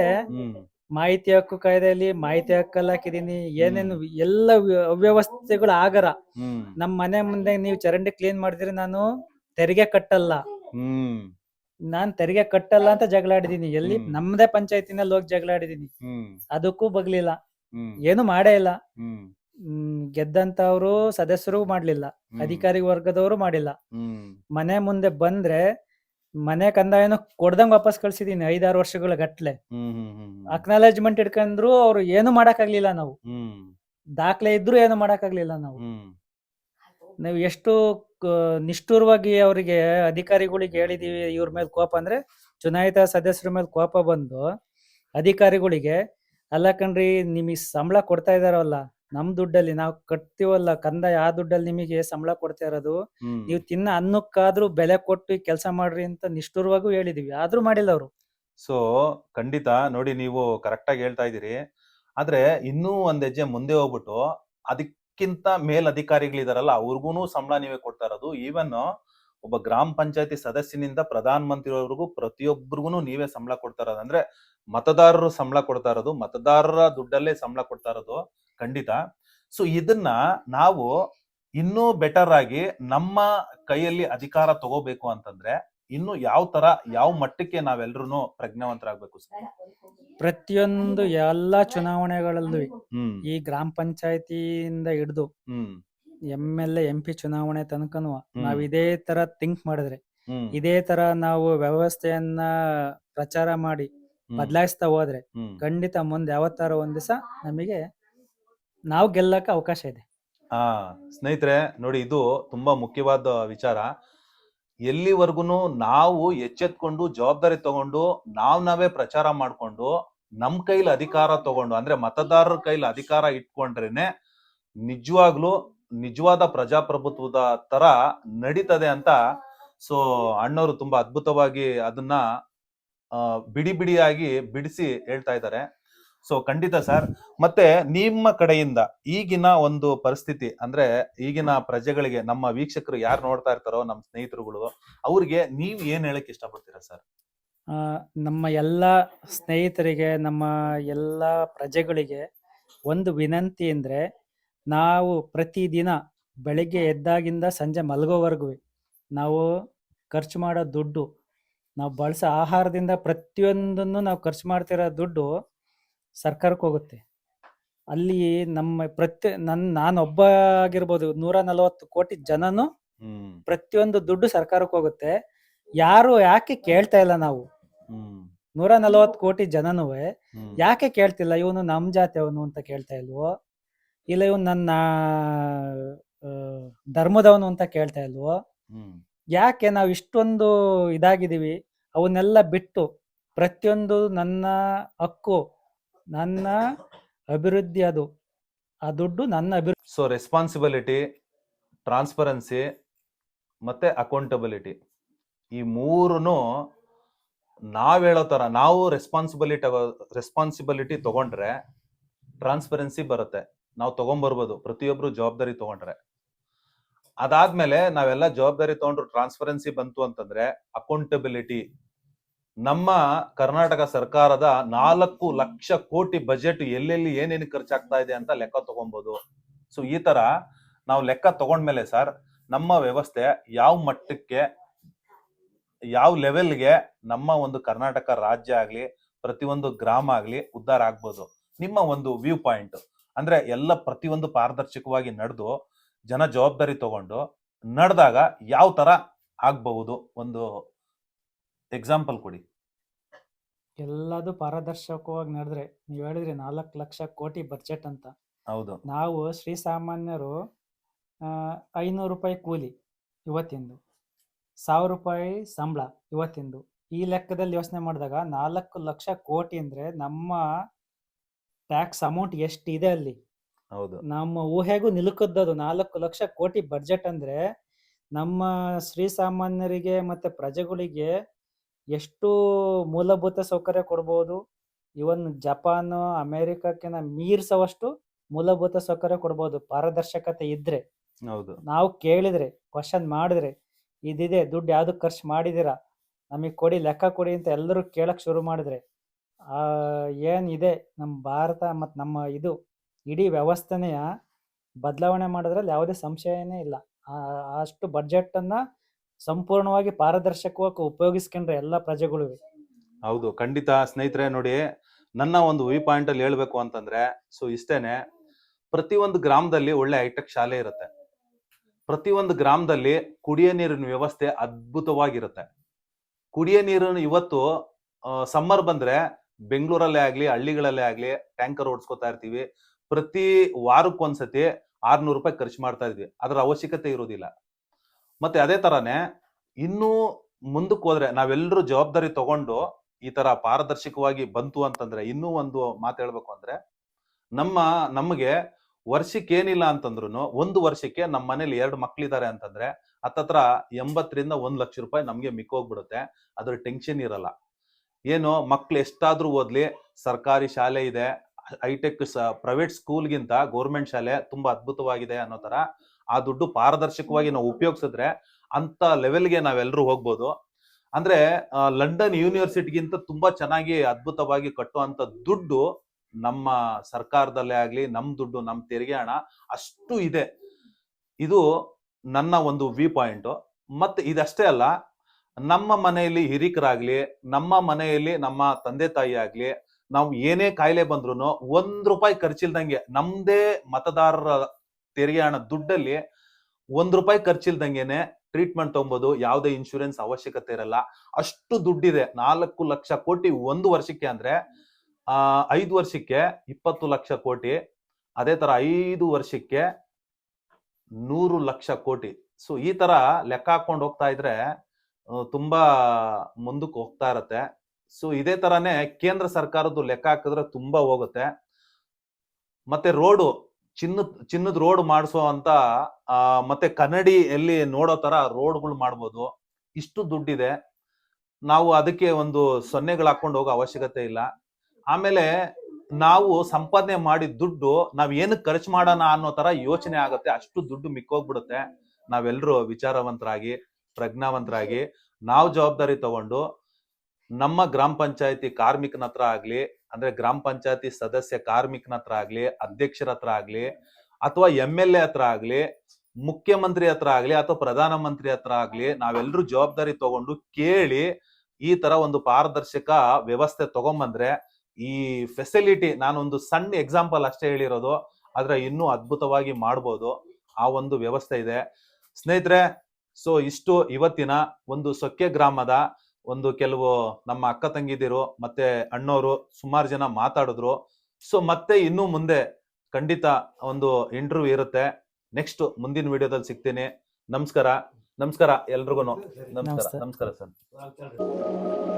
ಮಾಹಿತಿ ಹಕ್ಕು ಕಾಯ್ದೆಯಲ್ಲಿ ಮಾಹಿತಿ ಹಕ್ಕಲ್ಲ ಹಾಕಿದೀನಿ ಏನೇನು ಎಲ್ಲ ಅವ್ಯವಸ್ಥೆಗಳು ಆಗರ. ನಮ್ ಮನೆ ಮುಂದೆ ನೀವು ಚರಂಡಿ ಕ್ಲೀನ್ ಮಾಡಿದ್ರೆ ನಾನು ತೆರಿಗೆ ಕಟ್ಟಲ್ಲ. ನಾನ್ ತೆರಿಗೆ ಕಟ್ಟಲ್ಲ ಅಂತ ಜಗಳಾಡಿದೀನಿ ಎಲ್ಲಿ. ನಮ್ದೇ ಪಂಚಾಯತಿನಲ್ಲಿ ಹೋಗಿ ಜಗಳಾಡಿದೀನಿ ಅದಕ್ಕೂ ಬಗ್ಲಿಲ್ಲ. ಏನು ಮಾಡೇ ಇಲ್ಲ. ಗೆದ್ದಂತವ್ರು ಸದಸ್ಯರು ಮಾಡ್ಲಿಲ್ಲ. ಅಧಿಕಾರಿ ವರ್ಗದವರು ಮಾಡಿಲ್ಲ. ಮನೆ ಮುಂದೆ ಬಂದ್ರೆ ಮನೆ ಕಂದಾಯನ ಕೊಡ್ದಂಗ್ ವಾಪಸ್ ಕಳ್ಸಿದೀನಿ ಐದಾರು ವರ್ಷಗಳ ಗಟ್ಲೆ. ಅಕ್ನಾಲೇಜ್ಮೆಂಟ್ ಇಟ್ಕೊಂಡ್ರು ಅವ್ರು ಏನು ಮಾಡಕ್ಕಾಗ್ಲಿಲ್ಲ ನಾವು. ಹ್ಮ್. ದಾಖಲೆ ಇದ್ರು ಏನು ಮಾಡಕ್ಕಾಗ್ಲಿಲ್ಲ ನಾವು. ನೀವು ನಾವು ಎಷ್ಟು ನಿಷ್ಠುರವಾಗಿ ಅವರಿಗೆ ಅಧಿಕಾರಿಗಳಿಗೆ ಹೇಳಿದೀವಿ ಇವ್ರ ಮೇಲೆ ಕೋಪ ಅಂದ್ರೆ ಚುನಾಯಿತ ಸದಸ್ಯರ ಮೇಲೆ ಕೋಪ ಬಂದು ಅಧಿಕಾರಿಗಳಿಗೆ ಅಲ್ಲ ಕಣ್ರಿ ನಿಮಗೆ ಸಂಬಳ ಕೊಡ್ತಾ ಇದಾರಲ್ಲ ನಮ್ ದುಡ್ಡಲ್ಲಿ ನಾವು ಕಟ್ತೀವಲ್ಲ ಕಂದಾಯ ಆ ದುಡ್ಡಲ್ಲಿ ನಿಮಗೆ ಸಂಬಳ ಕೊಡ್ತಾ ಇರೋದು. ನೀವು ತಿನ್ನ ಅನ್ನಕ್ಕಾದ್ರೂ ಬೆಲೆ ಕೊಟ್ಟು ಕೆಲಸ ಮಾಡ್ರಿ ಅಂತ ನಿಷ್ಠುರವಾಗೂ ಹೇಳಿದೀವಿ. ಆದ್ರೂ ಮಾಡಿಲ್ಲ ಅವರು. ಸೊ ಖಂಡಿತ ನೋಡಿ ನೀವು ಕರೆಕ್ಟ್ ಆಗಿ ಹೇಳ್ತಾ ಇದ್ದೀರಿ. ಆದ್ರೆ ಇನ್ನೂ ಒಂದ್ ಹೆಜ್ಜೆ ಮುಂದೆ ಹೋಗ್ಬಿಟ್ಟು ಅದಕ್ಕಿಂತ ಮೇಲ್ ಅಧಿಕಾರಿಗಳಿದಾರಲ್ಲ ಅವ್ರಿಗೂ ಸಂಬಳ ನೀವೇ ಕೊಡ್ತಾ ಇರೋದು. ಈವನ್ ಒಬ್ಬ ಗ್ರಾಮ ಪಂಚಾಯತಿ ಸದಸ್ಯನಿಂದ ಪ್ರಧಾನ ಮಂತ್ರಿವರೆಗೂ ಪ್ರತಿಯೊಬ್ಬರಿಗೂ ನೀವೇ ಸಂಬಳ ಕೊಡ್ತಾ ಇರೋದು. ಅಂದ್ರೆ ಮತದಾರರು ಸಂಬಳ ಕೊಡ್ತಾ ಇರೋದು ಮತದಾರರ ದುಡ್ಡಲ್ಲೇ ಸಂಬಳ ಕೊಡ್ತಾ ಇರೋದು ಖಂಡಿತ. ಸೊ ಇದನ್ನ ನಾವು ಇನ್ನೂ ಬೆಟರ್ ಆಗಿ ನಮ್ಮ ಕೈಯಲ್ಲಿ ಅಧಿಕಾರ ತಗೋಬೇಕು ಅಂತಂದ್ರೆ ಇನ್ನು ಯಾವ ತರ ಯಾವ ಮಟ್ಟಕ್ಕೆ ನಾವೆಲ್ಲರೂ ಪ್ರಜ್ಞಾವಂತರಾಗ್ಬೇಕು. ಸರ್ ಪ್ರತಿಯೊಂದು ಎಲ್ಲಾ ಚುನಾವಣೆಗಳಲ್ಲೂ ಈ ಗ್ರಾಮ ಪಂಚಾಯತಿಯಿಂದ ಹಿಡಿದು ಎಂ ಎಲ್ ಎಂ ಪಿ ಚುನಾವಣೆ ತನಕನು ನಾವ್ ಇದೇ ತರ ಥಿಂಕ್ ಮಾಡಿದ್ರೆ ಇದೇ ತರ ನಾವು ವ್ಯವಸ್ಥೆಯನ್ನ ಪ್ರಚಾರ ಮಾಡಿ ಬದಲಾಯಿಸ್ತಾ ಹೋದ್ರೆ ಖಂಡಿತ ಮುಂದೆ ಯಾವತ್ತಾರ ಒಂದ್ ದಿವಸ ನಮಗೆ ನಾವು ಗೆಲ್ಲಕ್ಕೆ ಅವಕಾಶ ಇದೆ. ಹಾ ಸ್ನೇಹಿತರೆ ನೋಡಿ ಇದು ತುಂಬಾ ಮುಖ್ಯವಾದ ವಿಚಾರ. ಎಲ್ಲಿವರೆಗೂ ನಾವು ಎಚ್ಚೆತ್ಕೊಂಡು ಜವಾಬ್ದಾರಿ ತಗೊಂಡು ನಾವ್ ನಾವೇ ಪ್ರಚಾರ ಮಾಡ್ಕೊಂಡು ನಮ್ ಕೈಲಿ ಅಧಿಕಾರ ತಗೊಂಡು ಅಂದ್ರೆ ಮತದಾರರ ಕೈಲಿ ಅಧಿಕಾರ ಇಟ್ಕೊಂಡ್ರೇನೆ ನಿಜವಾಗ್ಲೂ ನಿಜವಾದ ಪ್ರಜಾಪ್ರಭುತ್ವದ ತರ ನಡೀತದೆ ಅಂತ. ಸೊ ಅಣ್ಣವರು ತುಂಬಾ ಅದ್ಭುತವಾಗಿ ಅದನ್ನ ಆ, ಬಿಡಿ ಬಿಡಿಯಾಗಿ ಬಿಡಿಸಿ ಹೇಳ್ತಾ ಇದ್ದಾರೆ. ಸೊ ಖಂಡಿತ ಸರ್. ಮತ್ತೆ ನಿಮ್ಮ ಕಡೆಯಿಂದ ಈಗಿನ ಒಂದು ಪರಿಸ್ಥಿತಿ ಅಂದ್ರೆ ಈಗಿನ ಪ್ರಜೆಗಳಿಗೆ, ನಮ್ಮ ವೀಕ್ಷಕರು ಯಾರು ನೋಡ್ತಾ ಇರ್ತಾರೋ ನಮ್ಮ ಸ್ನೇಹಿತರುಗಳು, ಅವ್ರಿಗೆ ನೀವ್ ಏನ್ ಹೇಳಕ್ ಇಷ್ಟಪಡ್ತೀರಾ ಸರ್? ನಮ್ಮ ಎಲ್ಲ ಸ್ನೇಹಿತರಿಗೆ, ನಮ್ಮ ಎಲ್ಲ ಪ್ರಜೆಗಳಿಗೆ ಒಂದು ವಿನಂತಿ ಅಂದ್ರೆ ನಾವು ಪ್ರತಿದಿನ ಬೆಳಿಗ್ಗೆ ಎದ್ದಾಗಿಂದ ಸಂಜೆ ಮಲಗೋವರೆಗೂ ನಾವು ಖರ್ಚು ಮಾಡೋ ದುಡ್ಡು ನಾವು ಬಳಸೋ ಆಹಾರದಿಂದ ಪ್ರತಿಯೊಂದನ್ನು ನಾವು ಖರ್ಚು ಮಾಡ್ತಿರೋ ದುಡ್ಡು ಸರ್ಕಾರಕ್ಕೆ ಹೋಗುತ್ತೆ. ಅಲ್ಲಿ ನಮ್ಮ ಪ್ರತಿ ನನ್ ನಾನೊಬ್ಬ ಆಗಿರ್ಬೋದು ನೂರ ನಲವತ್ತು ಕೋಟಿ ಜನನು ಪ್ರತಿಯೊಂದು ದುಡ್ಡು ಸರ್ಕಾರಕ್ಕೆ ಹೋಗುತ್ತೆ. ಯಾರು ಯಾಕೆ ಕೇಳ್ತಾ ಇಲ್ಲ ನಾವು? ನೂರ ನಲವತ್ತು ಕೋಟಿ ಜನನು ಯಾಕೆ ಕೇಳ್ತಿಲ್ಲ? ಇವನು ನಮ್ ಜಾತಿ ಅವನು ಅಂತ ಕೇಳ್ತಾ ಇಲ್ವೋ? ಇಲ್ಲ ಇವನು ನನ್ನ ಧರ್ಮದವನು ಅಂತ ಕೇಳ್ತಾ ಇಲ್ವೋ? ಯಾಕೆ ನಾವು ಇಷ್ಟೊಂದು ಇದಾಗಿದ್ದೀವಿ? ಅವನ್ನೆಲ್ಲ ಬಿಟ್ಟು ಪ್ರತಿಯೊಂದು ನನ್ನ ಹಕ್ಕು, ನನ್ನ ಅಭಿವೃದ್ಧಿ ಅದು. ಆ ದುಡ್ಡು ನನ್ನ ಅಭಿವೃದ್ಧಿ. ಸೊ ರೆಸ್ಪಾನ್ಸಿಬಿಲಿಟಿ ಟ್ರಾನ್ಸ್ಪರೆನ್ಸಿ ಮತ್ತೆ ಅಕೌಂಟಬಿಲಿಟಿ ಈ ಮೂರನ್ನು ನಾವು ಹೇಳೋ ಥರ ನಾವು ರೆಸ್ಪಾನ್ಸಿಬಿಲಿಟಿ ರೆಸ್ಪಾನ್ಸಿಬಿಲಿಟಿ ತಗೊಂಡ್ರೆ ಟ್ರಾನ್ಸ್ಪರೆನ್ಸಿ ಬರುತ್ತೆ. ನಾವು ತಗೊಂಬರ್ಬೋದು ಪ್ರತಿಯೊಬ್ಬರು ಜವಾಬ್ದಾರಿ ತಗೊಂಡ್ರೆ. ಅದಾದ್ಮೇಲೆ ನಾವೆಲ್ಲ ಜವಾಬ್ದಾರಿ ತಗೊಂಡ್ರು ಟ್ರಾನ್ಸ್ಪರೆನ್ಸಿ ಬಂತು ಅಂತಂದ್ರೆ ಅಕೌಂಟಬಿಲಿಟಿ ನಮ್ಮ ಕರ್ನಾಟಕ ಸರ್ಕಾರದ ನಾಲ್ಕು ಲಕ್ಷ ಕೋಟಿ ಬಜೆಟ್ ಎಲ್ಲೆಲ್ಲಿ ಏನೇನು ಖರ್ಚಾಗ್ತಾ ಇದೆ ಅಂತ ಲೆಕ್ಕ ತಗೊಬಹುದು ಸೊ ಈ ತರ ನಾವು ಲೆಕ್ಕ ತಗೊಂಡ್ಮೇಲೆ ಸರ್ ನಮ್ಮ ವ್ಯವಸ್ಥೆ ಯಾವ ಮಟ್ಟಕ್ಕೆ, ಯಾವ ಲೆವೆಲ್ಗೆ ನಮ್ಮ ಒಂದು ಕರ್ನಾಟಕ ರಾಜ್ಯ ಆಗ್ಲಿ, ಪ್ರತಿಯೊಂದು ಗ್ರಾಮ ಆಗ್ಲಿ ಉದ್ಧಾರ ಆಗ್ಬೋದು. ನಿಮ್ಮ ಒಂದು ವ್ಯೂ ಪಾಯಿಂಟ್ ಅಂದ್ರೆ ಎಲ್ಲ ಪ್ರತಿಯೊಂದು ಪಾರದರ್ಶಕವಾಗಿ ನಡೆದು ಜನ ಜವಾಬ್ದಾರಿ ತಗೊಂಡು ನಡೆದಾಗ ಯಾವ ತರ ಆಗ್ಬಹುದು? ಒಂದು ಎಕ್ಸಾಂಪಲ್ ಕೊಡಿ. ಎಲ್ಲದು ಪಾರದರ್ಶಕವಾಗಿ ನಡೆದ್ರೆ ನೀವ್ ಹೇಳಿದ್ರಿ ನಾಲ್ಕು ಲಕ್ಷ ಕೋಟಿ ಬಜೆಟ್ ಅಂತ. ಹೌದು. ನಾವು ಶ್ರೀ ಸಾಮಾನ್ಯರು ಐನೂರು ರೂಪಾಯಿ ಕೂಲಿ ಇವತ್ತಿಂದು ಸಾವಿರ ರೂಪಾಯಿ ಸಂಬಳ ಇವತ್ತಿಂದು. ಈ ಲೆಕ್ಕದಲ್ಲಿ ಯೋಚನೆ ಮಾಡಿದಾಗ ನಾಲ್ಕು ಲಕ್ಷ ಕೋಟಿ ಅಂದ್ರೆ ನಮ್ಮ ಟ್ಯಾಕ್ಸ್ ಅಮೌಂಟ್ ಎಷ್ಟಿದೆ ಅಲ್ಲಿ? ಹೌದು. ನಮ್ಮ ಊಹೆಗೂ ನಿಲುಕದ್ದದು ನಾಲ್ಕು ಲಕ್ಷ ಕೋಟಿ ಬಡ್ಜೆಟ್ ಅಂದ್ರೆ ನಮ್ಮ ಶ್ರೀಸಾಮಾನ್ಯರಿಗೆ ಮತ್ತೆ ಪ್ರಜೆಗಳಿಗೆ ಎಷ್ಟು ಮೂಲಭೂತ ಸೌಕರ್ಯ ಕೊಡ್ಬೋದು. ಇವನ್ ಜಪಾನ್ ಅಮೆರಿಕಕ್ಕಿಂತ ಮೀರ್ಸವಷ್ಟು ಮೂಲಭೂತ ಸೌಕರ್ಯ ಕೊಡ್ಬೋದು ಪಾರದರ್ಶಕತೆ ಇದ್ರೆ. ಹೌದು. ನಾವು ಕೇಳಿದ್ರೆ ಕ್ವಶನ್ ಮಾಡಿದ್ರೆ ಇದಿದೆ ದುಡ್ಡು ಯಾವ್ದು ಖರ್ಚು ಮಾಡಿದಿರಾ ನಮಗೆ ಕೊಡಿ ಲೆಕ್ಕ ಕೊಡಿ ಅಂತ ಎಲ್ಲರೂ ಕೇಳಕ್ ಶುರು ಮಾಡಿದ್ರೆ ಆ ಏನಿದೆ ನಮ್ಮ ಭಾರತ ಮತ್ತು ನಮ್ಮ ಇದು ಇಡೀ ವ್ಯವಸ್ಥೆನೆಯ ಬದಲಾವಣೆ ಮಾಡೋದ್ರಲ್ಲಿ ಯಾವುದೇ ಸಂಶಯನೇ ಇಲ್ಲ. ಅಷ್ಟು ಬಡ್ಜೆಟ್ ಅನ್ನ ಸಂಪೂರ್ಣವಾಗಿ ಪಾರದರ್ಶಕವಾಗಿ ಉಪಯೋಗಿಸ್ಕೊಂಡ್ರೆ ಎಲ್ಲ ಪ್ರಜೆಗಳು ಹೌದು, ಖಂಡಿತ ಸ್ನೇಹಿತರೆ ನೋಡಿ, ನನ್ನ ಒಂದು ವಿ ಪಾಯಿಂಟ್ ಅಲ್ಲಿ ಹೇಳ್ಬೇಕು ಅಂತಂದ್ರೆ, ಸೊ ಇಷ್ಟೇನೆ, ಪ್ರತಿಯೊಂದು ಗ್ರಾಮದಲ್ಲಿ ಒಳ್ಳೆ ಹೈಟೆಕ್ ಶಾಲೆ ಇರುತ್ತೆ. ಪ್ರತಿಯೊಂದು ಗ್ರಾಮದಲ್ಲಿ ಕುಡಿಯ ನೀರಿನ ವ್ಯವಸ್ಥೆ ಅದ್ಭುತವಾಗಿರುತ್ತೆ. ಕುಡಿಯ ನೀರನ್ನು ಇವತ್ತು ಸಮ್ಮರ್ ಬಂದ್ರೆ ಬೆಂಗಳೂರಲ್ಲೇ ಆಗ್ಲಿ, ಹಳ್ಳಿಗಳಲ್ಲೇ ಆಗ್ಲಿ, ಟ್ಯಾಂಕರ್ ಓಡಿಸ್ಕೊತಾ ಇರ್ತೀವಿ. ಪ್ರತಿ ವಾರಕ್ಕೊಂದ್ಸತಿ ಆರ್ನೂರು ರೂಪಾಯಿ ಖರ್ಚು ಮಾಡ್ತಾ ಇದ್ವಿ. ಅದರ ಅವಶ್ಯಕತೆ ಇರೋದಿಲ್ಲ. ಮತ್ತೆ ಅದೇ ತರಾನೇ ಇನ್ನೂ ಮುಂದಕ್ಕೆ ಹೋದ್ರೆ ನಾವೆಲ್ಲರೂ ಜವಾಬ್ದಾರಿ ತಗೊಂಡು ಈ ತರ ಪಾರದರ್ಶಕವಾಗಿ ಬಂತು ಅಂತಂದ್ರೆ ಇನ್ನೂ ಒಂದು ಮಾತು ಹೇಳ್ಬೇಕು ಅಂದ್ರೆ ನಮ್ಮ, ನಮಗೆ ವರ್ಷಕ್ಕೆ ಏನಿಲ್ಲ ಅಂತಂದ್ರು ಒಂದು ವರ್ಷಕ್ಕೆ ನಮ್ಮ ಮನೇಲಿ ಎರಡು ಮಕ್ಳಿದ್ದಾರೆ ಅಂತಂದ್ರೆ ಹತ್ತತ್ರ ಎಂಬತ್ತರಿಂದ ಒಂದ್ ಲಕ್ಷ ರೂಪಾಯಿ ನಮ್ಗೆ ಮಿಕ್ಕೋಗ್ಬಿಡುತ್ತೆ. ಅದ್ರ ಟೆನ್ಷನ್ ಇರಲ್ಲ. ಏನು ಮಕ್ಳು ಎಷ್ಟಾದ್ರೂ ಓದ್ಲಿ ಸರ್ಕಾರಿ ಶಾಲೆ ಇದೆ. ಹೈಟೆಕ್ ಪ್ರೈವೇಟ್ ಸ್ಕೂಲ್ಗಿಂತ ಗೌರ್ಮೆಂಟ್ ಶಾಲೆ ತುಂಬಾ ಅದ್ಭುತವಾಗಿದೆ ಅನ್ನೋ ತರ ಆ ದುಡ್ಡು ಪಾರದರ್ಶಕವಾಗಿ ನಾವು ಉಪಯೋಗಿಸಿದ್ರೆ ಅಂತ ಲೆವೆಲ್ಗೆ ನಾವೆಲ್ಲರೂ ಹೋಗ್ಬೋದು. ಅಂದ್ರೆ ಲಂಡನ್ ಯೂನಿವರ್ಸಿಟಿಗಿಂತ ತುಂಬಾ ಚೆನ್ನಾಗಿ ಅದ್ಭುತವಾಗಿ ಕಟ್ಟುವಂತ ದುಡ್ಡು ನಮ್ಮ ಸರ್ಕಾರದಲ್ಲೇ ಆಗ್ಲಿ ನಮ್ ದುಡ್ಡು ನಮ್ ತೆರಿಗೆ ಹಣ ಅಷ್ಟು ಇದೆ. ಇದು ನನ್ನ ಒಂದು ವ್ಯೂ ಪಾಯಿಂಟ್. ಮತ್ತೆ ಇದಷ್ಟೇ ಅಲ್ಲ, ನಮ್ಮ ಮನೆಯಲ್ಲಿ ಹಿರಿಕರಾಗ್ಲಿ, ನಮ್ಮ ಮನೆಯಲ್ಲಿ ನಮ್ಮ ತಂದೆ ತಾಯಿ ಆಗ್ಲಿ ನಾವು ಏನೇ ಕಾಯಿಲೆ ಬಂದ್ರು ಒಂದ್ ರೂಪಾಯಿ ಖರ್ಚಿಲ್ದಂಗೆ ನಮ್ದೇ ಮತದಾರರ ತೆರಿಗೆ ಹಣ ದುಡ್ಡಲ್ಲಿ ಒಂದ್ ರೂಪಾಯಿ ಖರ್ಚಿಲ್ದಂಗೆನೆ ಟ್ರೀಟ್ಮೆಂಟ್ ತಗೊಬೋದು ಯಾವುದೇ ಇನ್ಶೂರೆನ್ಸ್ ಅವಶ್ಯಕತೆ ಇರಲ್ಲ. ಅಷ್ಟು ದುಡ್ಡಿದೆ. ನಾಲ್ಕು ಲಕ್ಷ ಕೋಟಿ ಒಂದು ವರ್ಷಕ್ಕೆ ಅಂದ್ರೆ, ಆ, ಐದು ವರ್ಷಕ್ಕೆ ಇಪ್ಪತ್ತು ಲಕ್ಷ ಕೋಟಿ. ಅದೇ ತರ ಐದು ವರ್ಷಕ್ಕೆ ನೂರು ಲಕ್ಷ ಕೋಟಿ. ಸೊ ಈ ತರ ಲೆಕ್ಕ ಹಾಕೊಂಡು ಹೋಗ್ತಾ ಇದ್ರೆ ತುಂಬಾ ಮುಂದಕ್ಕೆ ಹೋಗ್ತಾ ಇರತ್ತೆ. ಸೊ ಇದೇ ತರಾನೇ ಕೇಂದ್ರ ಸರ್ಕಾರದ್ದು ಲೆಕ್ಕ ಹಾಕಿದ್ರೆ ತುಂಬಾ ಹೋಗುತ್ತೆ. ಮತ್ತೆ ರೋಡು, ಚಿನ್ನ, ಚಿನ್ನದ ರೋಡ್ ಮಾಡಿಸುವಂತ ಮತ್ತೆ ಕನ್ನಡಿ ಎಲ್ಲಿ ನೋಡೋ ತರ ರೋಡ್ಗಳು ಮಾಡ್ಬೋದು. ಇಷ್ಟು ದುಡ್ಡಿದೆ. ನಾವು ಅದಕ್ಕೆ ಒಂದು ಸೊನ್ನೆಗಳು ಹಾಕೊಂಡು ಹೋಗೋ ಅವಶ್ಯಕತೆ ಇಲ್ಲ. ಆಮೇಲೆ ನಾವು ಸಂಪಾದನೆ ಮಾಡಿದ ದುಡ್ಡು ನಾವ್ ಏನು ಖರ್ಚು ಮಾಡೋಣ ಅನ್ನೋ ತರ ಯೋಚನೆ ಆಗುತ್ತೆ. ಅಷ್ಟು ದುಡ್ಡು ಮಿಕ್ಕೋಗ್ಬಿಡುತ್ತೆ. ನಾವೆಲ್ಲರೂ ವಿಚಾರವಂತರಾಗಿ, ಪ್ರಜ್ಞಾವಂತರಾಗಿ, ನಾವು ಜವಾಬ್ದಾರಿ ತಗೊಂಡು ನಮ್ಮ ಗ್ರಾಮ ಪಂಚಾಯತಿ ಕಾರ್ಮಿಕನ ಹತ್ರ ಆಗ್ಲಿ, ಅಂದ್ರೆ ಗ್ರಾಮ ಪಂಚಾಯತಿ ಸದಸ್ಯ ಕಾರ್ಮಿಕನ ಹತ್ರ ಆಗ್ಲಿ, ಅಧ್ಯಕ್ಷರ ಹತ್ರ ಆಗ್ಲಿ, ಅಥವಾ ಎಂ ಎಲ್ ಎ ಹತ್ರ ಆಗ್ಲಿ, ಮುಖ್ಯಮಂತ್ರಿ ಹತ್ರ ಆಗ್ಲಿ, ಅಥವಾ ಪ್ರಧಾನ ಮಂತ್ರಿ ಹತ್ರ ಆಗ್ಲಿ ನಾವೆಲ್ಲರೂ ಜವಾಬ್ದಾರಿ ತಗೊಂಡು ಕೇಳಿ ಈ ತರ ಒಂದು ಪಾರದರ್ಶಕ ವ್ಯವಸ್ಥೆ ತಗೊಂಬಂದ್ರೆ ಈ ಫೆಸಿಲಿಟಿ ನಾನೊಂದು ಸಣ್ಣ ಎಕ್ಸಾಂಪಲ್ ಅಷ್ಟೇ ಹೇಳಿರೋದು, ಆದ್ರೆ ಇನ್ನೂ ಅದ್ಭುತವಾಗಿ ಮಾಡ್ಬೋದು. ಆ ಒಂದು ವ್ಯವಸ್ಥೆ ಇದೆ. ಸ್ನೇಹಿತರೆ ಸೊ ಇಷ್ಟು ಇವತ್ತಿನ ಒಂದು ಸೊಕ್ಕೆ ಗ್ರಾಮದ ಒಂದು ಕೆಲವು ನಮ್ಮ ಅಕ್ಕ ತಂಗಿದಿರು ಮತ್ತೆ ಅಣ್ಣವರು ಸುಮಾರು ಜನ ಮಾತಾಡಿದ್ರು. ಸೊ ಮತ್ತೆ ಇನ್ನು ಮುಂದೆ ಖಂಡಿತ ಒಂದು ಇಂಟರ್ವ್ಯೂ ಇರುತ್ತೆ. ನೆಕ್ಸ್ಟ್ ಮುಂದಿನ ವಿಡಿಯೋದಲ್ಲಿ ಸಿಗ್ತೀನಿ. ನಮಸ್ಕಾರ. ನಮಸ್ಕಾರ ಎಲ್ರಿಗೂ ನಮಸ್ಕಾರ. ನಮಸ್ಕಾರ ಸರ್.